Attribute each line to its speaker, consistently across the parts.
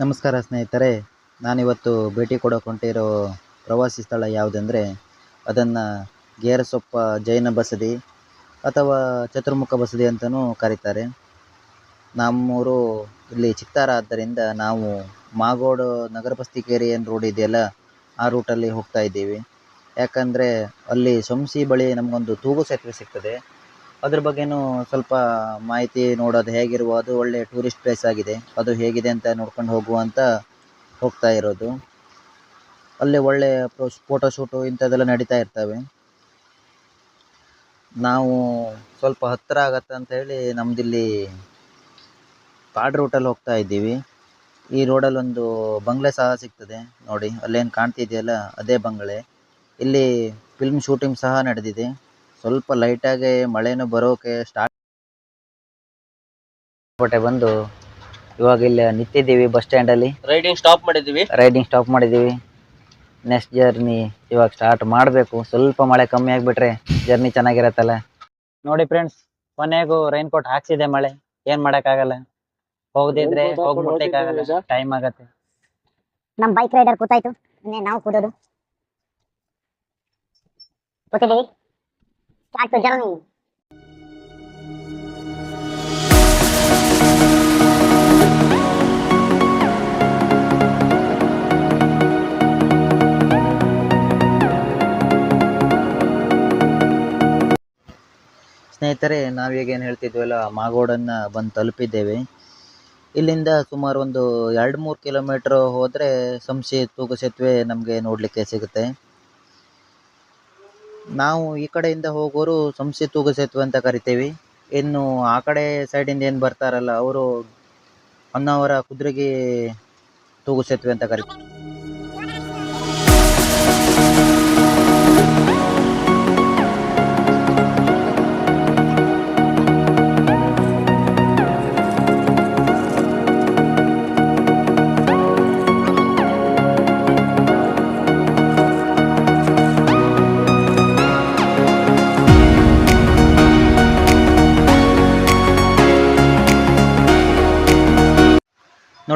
Speaker 1: ನಮಸ್ಕಾರ ಸ್ನೇಹಿತರೆ, ನಾನಿವತ್ತು ಭೇಟಿ ಕೊಡೋಕೆ ಹೊಂಟಿರೋ ಪ್ರವಾಸಿ ಸ್ಥಳ ಯಾವುದಂದರೆ, ಅದನ್ನು ಗೇರಸೊಪ್ಪ ಜೈನ ಬಸದಿ ಅಥವಾ ಚತುರ್ಮುಖ ಬಸದಿ ಅಂತಲೂ ಕರೀತಾರೆ. ನಮ್ಮೂರು ಇಲ್ಲಿ ಚಿತ್ತಾರ ಆದ್ದರಿಂದ ನಾವು ಮಾಗೋಡು ನಗರ ಬಸ್ತಿಕೇರಿ ಏನು ರೋಡ್ ಇದೆಯಲ್ಲ, ಆ ರೂಟಲ್ಲಿ ಹೋಗ್ತಾ ಇದ್ದೀವಿ. ಯಾಕಂದರೆ ಅಲ್ಲಿ ಸೊಂಸಿ ಬಳಿ ನಮಗೊಂದು ತೂಗು ಸೇತುವೆ ಸಿಗ್ತದೆ. ಅದ್ರ ಬಗ್ಗೆನೂ ಸ್ವಲ್ಪ ಮಾಹಿತಿ ನೋಡೋದು ಹೇಗಿರುವ ಅದು ಒಳ್ಳೆ ಟೂರಿಸ್ಟ್ ಪ್ಲೇಸ್ ಆಗಿದೆ. ಅದು ಹೇಗಿದೆ ಅಂತ ನೋಡ್ಕೊಂಡು ಹೋಗುವ ಅಂತ ಹೋಗ್ತಾ ಇರೋದು. ಅಲ್ಲಿ ಒಳ್ಳೆ ಫೋಟೋ ಶೂಟು ಇಂಥದ್ದೆಲ್ಲ ನಡೀತಾ ಇರ್ತವೆ. ನಾವು ಸ್ವಲ್ಪ ಹತ್ತಿರ ಆಗತ್ತೆ ಅಂತ ಹೇಳಿ ನಮ್ದಿಲ್ಲಿ ಕಾಡು ರೂಟಲ್ಲಿ ಹೋಗ್ತಾ ಇದ್ದೀವಿ. ಈ ರೋಡಲ್ಲಿ ಒಂದು ಬಂಗ್ಲೆ ಸಹ ಸಿಗ್ತದೆ ನೋಡಿ. ಅಲ್ಲೇನು ಕಾಣ್ತಿದೆಯಲ್ಲ, ಅದೇ ಬಂಗ್ಲೆ. ಇಲ್ಲಿ ಫಿಲ್ಮ್ ಶೂಟಿಂಗ್ ಸಹ ನಡೆದಿದೆ. ಸ್ವಲ್ಪ ಲೈಟಾಗಿ ಮಳೆನೂ ಬರೋಕೆ ಸ್ಟಾರ್ಟ್ ಬಟ್ಟೆ ಬಂದು ಇವಾಗ ಇಲ್ಲಿ ನಿಂತಿದ್ದೀವಿ ಬಸ್ ಸ್ಟ್ಯಾಂಡಲ್ಲಿ
Speaker 2: ರೈಡಿಂಗ್ ಸ್ಟಾಪ್ ಮಾಡಿದ್ದೀವಿ.
Speaker 1: ರೈಡಿಂಗ್ ಸ್ಟಾಪ್ ಮಾಡಿದ್ದೀವಿ. ನೆಕ್ಸ್ಟ್ ಜರ್ನಿ ಇವಾಗ ಸ್ಟಾರ್ಟ್ ಮಾಡಬೇಕು. ಸ್ವಲ್ಪ ಮಳೆ ಕಮ್ಮಿ ಆಗಿಬಿಟ್ರೆ ಜರ್ನಿ ಚೆನ್ನಾಗಿರತ್ತಲ್ಲ. ನೋಡಿ ಫ್ರೆಂಡ್ಸ್ ಕೊನೆಗೂ ರೈನ್ ಕೋಟ್ ಹಾಕ್ಸಿದೆ ಮಳೆ. ಏನ್ ಮಾಡಕ್ಕಾಗಲ್ಲ. ಹೋಗದಿದ್ರೆ ಟೈಮ್ ಆಗತ್ತೆ.
Speaker 3: ನಮ್ಮ ಬೈಕ್ ರೈಡರ್ ಕೂತಾಯ್ತು. ಇನ್ನೇ ನಾವು ಕೂದೋದು. ಕೂತಿದ್ದೀವಿ ಸ್ಟಾರ್ಟ್ journey.
Speaker 1: ಸ್ನೇಹಿತರೆ ನಾವೀಗ ಏನು ಹೇಳ್ತಿದ್ವಲ್ಲ, ಮಾಗೋಡನ್ನು ಬಂದು ತಲುಪಿದ್ದೇವೆ ಇಲ್ಲಿಂದ ಸುಮಾರು ಒಂದು ಎರಡು ಮೂರು ಕಿಲೋಮೀಟ್ರ್ ಹೋದರೆ ಸಂಶಿ ತೂಗು ಸೇತುವೆ ನಮಗೆ ನೋಡಲಿಕ್ಕೆ ಸಿಗುತ್ತೆ ನಾವು ಈ ಕಡೆಯಿಂದ ಹೋಗೋರು ಸಂಸ್ಥೆ ತೂಗು ಸೇತುವೆ ಅಂತ ಕರಿತೀವಿ. ಇನ್ನು ಆ ಕಡೆ ಸೈಡಿಂದ ಏನು ಬರ್ತಾರಲ್ಲ, ಅವರು ಹೊನ್ನಾವರ ಕುದುರೆಗೆ ತೂಗು ಸೇತುವೆ ಅಂತ ಕರಿತೀವಿ.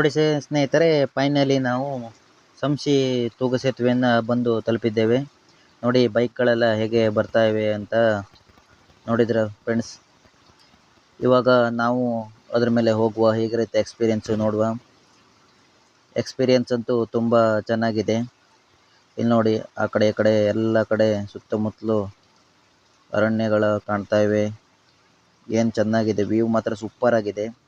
Speaker 1: ನೋಡಿ ಸ್ನೇಹಿತರೆ ಫೈನಲಿ ನಾವು ಸಂಶಿ ತೂಗು ಸೇತುವೆಯನ್ನು ಬಂದು ತಲುಪಿದ್ದೇವೆ. ನೋಡಿ, ಬೈಕ್ಗಳೆಲ್ಲ ಹೇಗೆ ಬರ್ತಾ ಇವೆ ಅಂತ ನೋಡಿದ್ರ ಫ್ರೆಂಡ್ಸ್ ಇವಾಗ ನಾವು ಅದ್ರ ಮೇಲೆ ಹೋಗುವ ಹೇಗಿರುತ್ತೆ ಎಕ್ಸ್ಪೀರಿಯೆನ್ಸು ನೋಡುವ. ಎಕ್ಸ್ಪೀರಿಯೆನ್ಸ್ ಅಂತೂ ತುಂಬ ಚೆನ್ನಾಗಿದೆ. ಇಲ್ಲಿ ನೋಡಿ, ಆ ಕಡೆ, ಈ ಕಡೆ, ಎಲ್ಲ ಕಡೆ ಸುತ್ತಮುತ್ತಲು ಅರಣ್ಯಗಳು ಕಾಣ್ತಾ ಇವೆ. ಏನು ಚೆನ್ನಾಗಿದೆ ವ್ಯೂ ಮಾತ್ರ ಸೂಪರ್ ಆಗಿದೆ.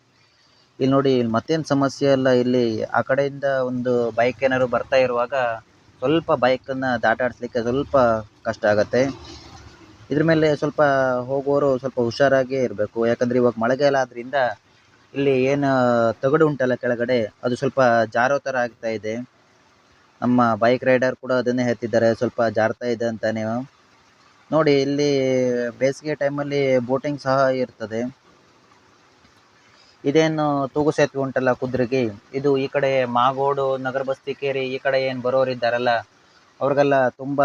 Speaker 1: ಇಲ್ಲಿ ನೋಡಿ, ಇಲ್ಲಿ ಮತ್ತೇನು ಸಮಸ್ಯೆ ಇಲ್ಲ. ಇಲ್ಲಿ ಆ ಕಡೆಯಿಂದ ಒಂದು ಬೈಕ್ ಏನಾದ್ರು ಬರ್ತಾ ಇರುವಾಗ ಸ್ವಲ್ಪ ಬೈಕನ್ನು ದಾಟಾಡಿಸ್ಲಿಕ್ಕೆ ಸ್ವಲ್ಪ ಕಷ್ಟ ಆಗುತ್ತೆ. ಇದ್ರ ಮೇಲೆ ಸ್ವಲ್ಪ ಹೋಗೋರು ಸ್ವಲ್ಪ ಹುಷಾರಾಗೇ ಇರಬೇಕು. ಯಾಕಂದರೆ ಇವಾಗ ಮಳೆಗಾಲ ಆದ್ರಿಂದ ಇಲ್ಲಿ ಏನು ತಗಡು ಉಂಟಲ್ಲ ಕೆಳಗಡೆ, ಅದು ಸ್ವಲ್ಪ ಜಾರೋ ಥರ ಆಗ್ತಾ ಇದೆ. ನಮ್ಮ ಬೈಕ್ ರೈಡರ್ ಕೂಡ ಅದನ್ನೇ ಹೇಳ್ತಿದ್ದಾರೆ, ಸ್ವಲ್ಪ ಜಾರ್ತಾ ಇದೆ ಅಂತ ನೀವು ನೋಡಿ, ಇಲ್ಲಿ ಬೇಸಿಗೆ ಟೈಮಲ್ಲಿ ಬೋಟಿಂಗ್ ಸಹ ಇರ್ತದೆ. ಇದೇನು ತೂಗು ಸೇತುವೆ ಉಂಟಲ್ಲ ಕುದ್ರೆಗೆ? ಇದು ಈ ಕಡೆ ಮಾಗೋಡು, ನಗರ ಬಸ್ತಿ ಕೇರಿ ಈ ಕಡೆ ಏನು ಬರೋರು ಇದ್ದಾರಲ್ಲ ಅವ್ರಿಗೆಲ್ಲ ತುಂಬ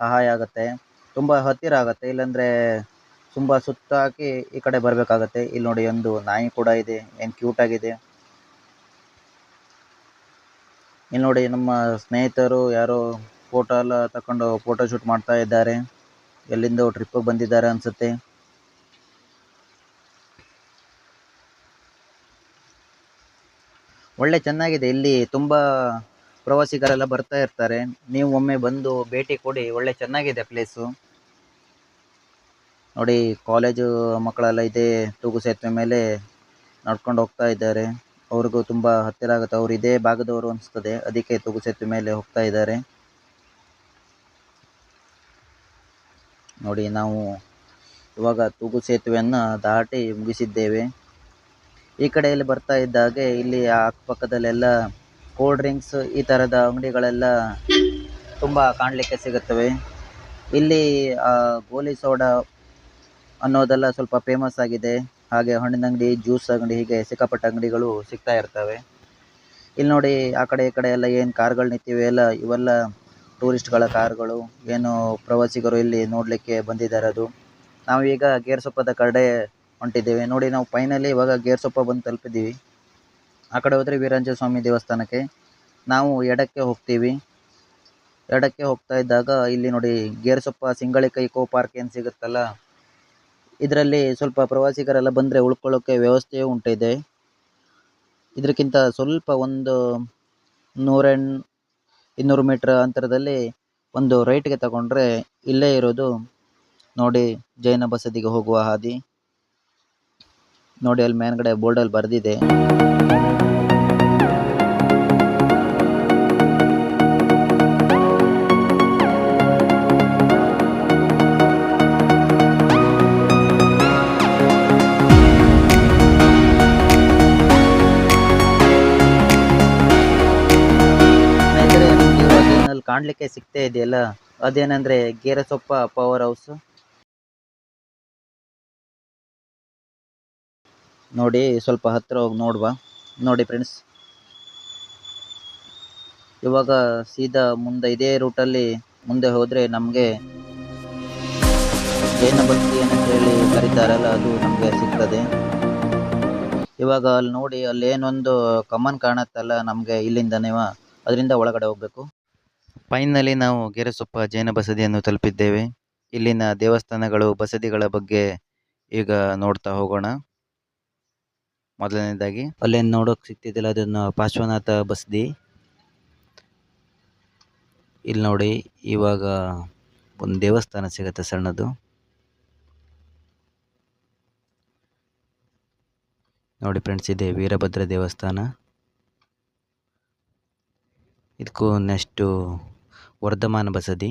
Speaker 1: ಸಹಾಯ ಆಗುತ್ತೆ, ತುಂಬ ಹತ್ತಿರ ಆಗುತ್ತೆ, ಇಲ್ಲಾಂದರೆ ತುಂಬ ಸುತ್ತಾಕಿ ಈ ಕಡೆ ಬರಬೇಕಾಗತ್ತೆ. ಇಲ್ಲಿ ನೋಡಿ ಒಂದು ನಾಯಿ ಕೂಡ ಇದೆ, ಏನು ಕ್ಯೂಟ್ ಆಗಿದೆ. ಇಲ್ಲಿ ನೋಡಿ ನಮ್ಮ ಸ್ನೇಹಿತರು ಯಾರೋ ಫೋಟೋ ಎಲ್ಲ ತಕೊಂಡು ಫೋಟೋ ಶೂಟ್ ಮಾಡ್ತಾ ಇದ್ದಾರೆ. ಎಲ್ಲಿಂದೋ ಟ್ರಿಪ್ಪಿಗೆ ಬಂದಿದ್ದಾರೆ ಅನಿಸುತ್ತೆ. ಒಳ್ಳೆ ಚೆನ್ನಾಗಿದೆ. ಇಲ್ಲಿ ತುಂಬ ಪ್ರವಾಸಿಗರೆಲ್ಲ ಬರ್ತಾ ಇರ್ತಾರೆ. ನೀವು ಒಮ್ಮೆ ಬಂದು ಭೇಟಿ ಕೊಡಿ. ಒಳ್ಳೆ ಚೆನ್ನಾಗಿದೆ ಪ್ಲೇಸು ನೋಡಿ ಕಾಲೇಜು ಮಕ್ಕಳೆಲ್ಲ ಇದೆ ತೂಗು ಸೇತುವೆ ಮೇಲೆ ನಡ್ಕೊಂಡು ಹೋಗ್ತಾ ಇದ್ದಾರೆ. ಅವ್ರಿಗೂ ತುಂಬ ಹತ್ತಿರ ಆಗುತ್ತೆ. ಅವ್ರು ಇದೇ ಭಾಗದವರು ಅನಿಸ್ತದೆ. ಅದಕ್ಕೆ ತೂಗು ಸೇತುವೆ ಮೇಲೆ ಹೋಗ್ತಾ ಇದ್ದಾರೆ. ನೋಡಿ, ನಾವು ಇವಾಗ ತೂಗು ಸೇತುವೆಯನ್ನು ದಾಟಿ ಮುಗಿಸಿದ್ದೇವೆ. ಈ ಕಡೆಯಲ್ಲಿ ಬರ್ತಾ ಇದ್ದಾಗೆ ಇಲ್ಲಿ ಅಕ್ಕಪಕ್ಕದಲ್ಲೆಲ್ಲ ಕೋಲ್ಡ್ ಡ್ರಿಂಕ್ಸ್ ಈ ತರದ ಅಂಗಡಿಗಳೆಲ್ಲ ತುಂಬಾ ಕಾಣಲಿಕ್ಕೆ ಸಿಗುತ್ತವೆ. ಇಲ್ಲಿ ಆ, ಗೋಲಿ ಸೋಡಾ ಅನ್ನೋದೆಲ್ಲ ಸ್ವಲ್ಪ ಫೇಮಸ್ ಆಗಿದೆ. ಹಾಗೆ ಹಣ್ಣಿನ ಅಂಗಡಿ ಜ್ಯೂಸ್ ಅಂಗಡಿ ಹೀಗೆ ಸಿಕ್ಕಾಪಟ್ಟೆ ಅಂಗಡಿಗಳು ಸಿಗ್ತಾ ಇರ್ತವೆ. ಇಲ್ಲಿ ನೋಡಿ ಆ ಕಡೆ ಈ ಕಡೆ ಎಲ್ಲ ಏನು ಕಾರ್ಗಳು ನಿಂತಿವೆ ಎಲ್ಲ ಇವೆಲ್ಲ ಟೂರಿಸ್ಟ್ಗಳ ಕಾರ್ಗಳು ಏನು ಪ್ರವಾಸಿಗರು ಇಲ್ಲಿ ನೋಡಲಿಕ್ಕೆ ಬಂದಿದ್ದಾರೆ ಅದು. ನಾವೀಗ ಗೇರ್ಸೊಪ್ಪದ ಕಡೆ ಹೊಂಟಿದ್ದೇವೆ. ನೋಡಿ, ನಾವು ಫೈನಲಿ ಇವಾಗ ಗೇರ್ಸೊಪ್ಪ ಬಂದು ತಲುಪಿದ್ದೀವಿ. ಆ ಕಡೆ ಹೋದರೆ ವೀರಾಂಜ ಸ್ವಾಮಿ ದೇವಸ್ಥಾನಕ್ಕೆ. ನಾವು ಎಡಕ್ಕೆ ಹೋಗ್ತೀವಿ. ಎಡಕ್ಕೆ ಹೋಗ್ತಾ ಇದ್ದಾಗ ಇಲ್ಲಿ ನೋಡಿ ಗೇರ್ಸೊಪ್ಪ ಸಿಂಗಳಿಕೈ ಕೋ ಪಾರ್ಕ್ ಏನು ಸಿಗುತ್ತಲ್ಲ? ಇದರಲ್ಲಿ ಸ್ವಲ್ಪ ಪ್ರವಾಸಿಗರೆಲ್ಲ ಬಂದರೆ ಉಳ್ಕೊಳ್ಳೋಕ್ಕೆ ವ್ಯವಸ್ಥೆಯೂ ಉಂಟಿದೆ. ಇದಕ್ಕಿಂತ ಸ್ವಲ್ಪ ಒಂದು ನೂರ ಇನ್ನೂರು ಮೀಟ್ರ್ ಅಂತರದಲ್ಲಿ ಒಂದು ರೈಟ್ಗೆ ತಗೊಂಡ್ರೆ ಇಲ್ಲೇ ಇರೋದು ನೋಡಿ ಜೈನ ಬಸದಿಗೆ ಹೋಗುವ ಹಾದಿ. ನೋಡಿ ಅಲ್ಲಿ ಮೇಲ್ಗಡೆ ಬೋರ್ಡಲ್ಲಿ ಬರೆದಿದೆ. ಕಾಣಲಿಕ್ಕೆ ಸಿಗ್ತಾ ಇದೆಯಲ್ಲ? ಅದೇನಂದ್ರೆ ಗೇರಸೊಪ್ಪ ಪವರ್ ಹೌಸ್ ನೋಡಿ, ಸ್ವಲ್ಪ ಹತ್ತಿರ ಹೋಗಿ ನೋಡುವ ನೋಡಿ ಫ್ರೆಂಡ್ಸ್ ಇವಾಗ ಸೀದಾ ಮುಂದೆ ಇದೇ ರೂಟಲ್ಲಿ ಮುಂದೆ ಹೋದರೆ ನಮಗೆ ಜೈನ ಬಸ್ತಿ ಏನಂತ ಹೇಳಿ ಕರೀತಾರಲ್ಲ, ಅದು ನಮಗೆ ಸಿಗ್ತದೆ. ಇವಾಗ ಅಲ್ಲಿ ನೋಡಿ, ಅಲ್ಲಿ ಏನೊಂದು ಕಮನ್ ಕಾಣತ್ತಲ್ಲ ನಮಗೆ ಇಲ್ಲಿಂದನೇ ಅದರಿಂದ ಒಳಗಡೆ ಹೋಗಬೇಕು. ಫೈನಲಿ ನಾವು ಗೆರೆಸೊಪ್ಪ ಜೈನ ಬಸದಿಯನ್ನು ತಲುಪಿದ್ದೇವೆ. ಇಲ್ಲಿನ ದೇವಸ್ಥಾನಗಳು ಬಸದಿಗಳ ಬಗ್ಗೆ ಈಗ ನೋಡ್ತಾ ಹೋಗೋಣ. ಮೊದಲನೇದಾಗಿ ಅಲ್ಲೇನು ನೋಡೋಕೆ ಸಿಗ್ತಿದ್ದಿಲ್ಲ, ಅದನ್ನು ಪಾರ್ಶ್ವನಾಥ ಬಸದಿ. ಇಲ್ಲಿ ನೋಡಿ, ಇವಾಗ ಒಂದು ದೇವಸ್ಥಾನ ಸಿಗುತ್ತೆ ಸಣ್ಣದು. ನೋಡಿ ಫ್ರೆಂಡ್ಸ್, ಇದೆ ವೀರಭದ್ರ ದೇವಸ್ಥಾನ. ಇದಕ್ಕೂ ನೆಕ್ಸ್ಟು ವರ್ಧಮಾನ ಬಸದಿ.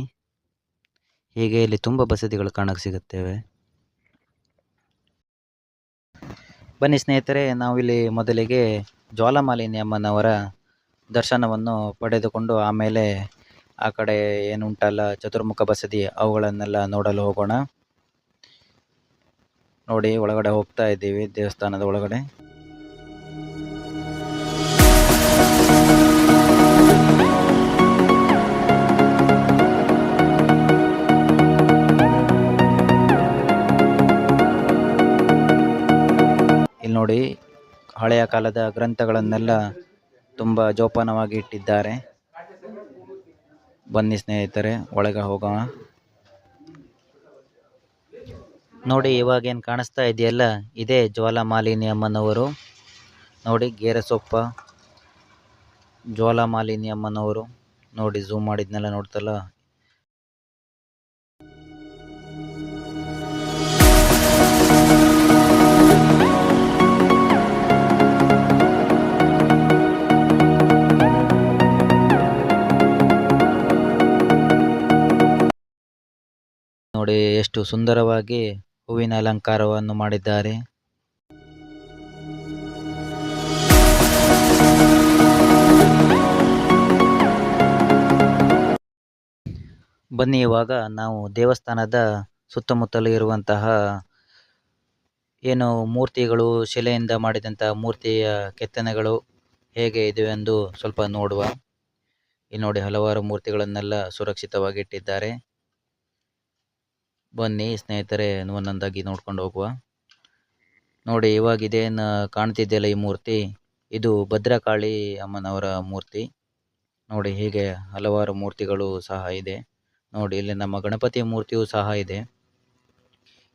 Speaker 1: ಹೀಗೆ ಇಲ್ಲಿ ತುಂಬ ಬಸದಿಗಳು ಕಾಣಕ್ಕೆ ಸಿಗುತ್ತವೆ. ಬನ್ನಿ ಸ್ನೇಹಿತರೆ, ನಾವಿಲ್ಲಿ ಮೊದಲಿಗೆ ಜ್ವಾಲಾಮಾಲಿನಿ ಅಮ್ಮನವರ ದರ್ಶನವನ್ನು ಪಡೆದುಕೊಂಡು ಆಮೇಲೆ ಆ ಕಡೆ ಏನುಂಟಲ್ಲ, ಚತುರ್ಮುಖ ಬಸದಿ ಅವುಗಳನ್ನೆಲ್ಲ ನೋಡಲು ಹೋಗೋಣ. ನೋಡಿ, ಒಳಗಡೆ ಹೋಗ್ತಾ ಇದ್ದೀವಿ ದೇವಸ್ಥಾನದ ಒಳಗಡೆ. ಹಳೆಯ ಕಾಲದ ಗ್ರಂಥಗಳನ್ನೆಲ್ಲ ತುಂಬ ಜೋಪಾನವಾಗಿ ಇಟ್ಟಿದ್ದಾರೆ. ಬನ್ನಿ ಸ್ನೇಹಿತರೆ, ಒಳಗೆ ಹೋಗೋಣ. ನೋಡಿ ಇವಾಗೇನು ಕಾಣಿಸ್ತಾ ಇದೆಯಲ್ಲ, ಇದೇ ಜ್ವಾಲಾಮಾಲಿನಿ ಅಮ್ಮನವರು ನೋಡಿ, ಗೇರಸೊಪ್ಪ. ಜ್ವಾಲಾಮಾಲಿನಿ ಅಮ್ಮನವರು ನೋಡಿ ಝೂಮ್ ಮಾಡಿದ್ನೆಲ್ಲ ನೋಡ್ತಲ್ಲ ನೋಡಿ ಎಷ್ಟು ಸುಂದರವಾಗಿ ಹೂವಿನ ಅಲಂಕಾರವನ್ನು ಮಾಡಿದ್ದಾರೆ. ಬನ್ನಿ, ಇವಾಗ ನಾವು ದೇವಸ್ಥಾನದ ಸುತ್ತಮುತ್ತಲು ಇರುವಂತಹ ಏನು ಮೂರ್ತಿಗಳು, ಶಿಲೆಯಿಂದ ಮಾಡಿದಂತಹ ಮೂರ್ತಿಯ ಕೆತ್ತನೆಗಳು ಹೇಗೆ ಇದೆ ಎಂದು ಸ್ವಲ್ಪ ನೋಡುವ. ಇಲ್ಲಿ ನೋಡಿ ಹಲವಾರು ಮೂರ್ತಿಗಳನ್ನೆಲ್ಲ ಸುರಕ್ಷಿತವಾಗಿ ಇಟ್ಟಿದ್ದಾರೆ. ಬನ್ನಿ ಸ್ನೇಹಿತರೆ ಒಂದೊಂದಾಗಿ ನೋಡ್ಕೊಂಡು ಹೋಗುವ. ನೋಡಿ, ಇವಾಗ ಇದೇನು ಕಾಣ್ತಿದೆಯಲ್ಲ ಈ ಮೂರ್ತಿ? ಇದು ಭದ್ರಕಾಳಿ ಅಮ್ಮನವರ ಮೂರ್ತಿ. ನೋಡಿ, ಹೀಗೆ ಹಲವಾರು ಮೂರ್ತಿಗಳು ಸಹ ಇದೆ. ನೋಡಿ, ಇಲ್ಲಿ ನಮ್ಮ ಗಣಪತಿ ಮೂರ್ತಿಯೂ ಸಹ ಇದೆ.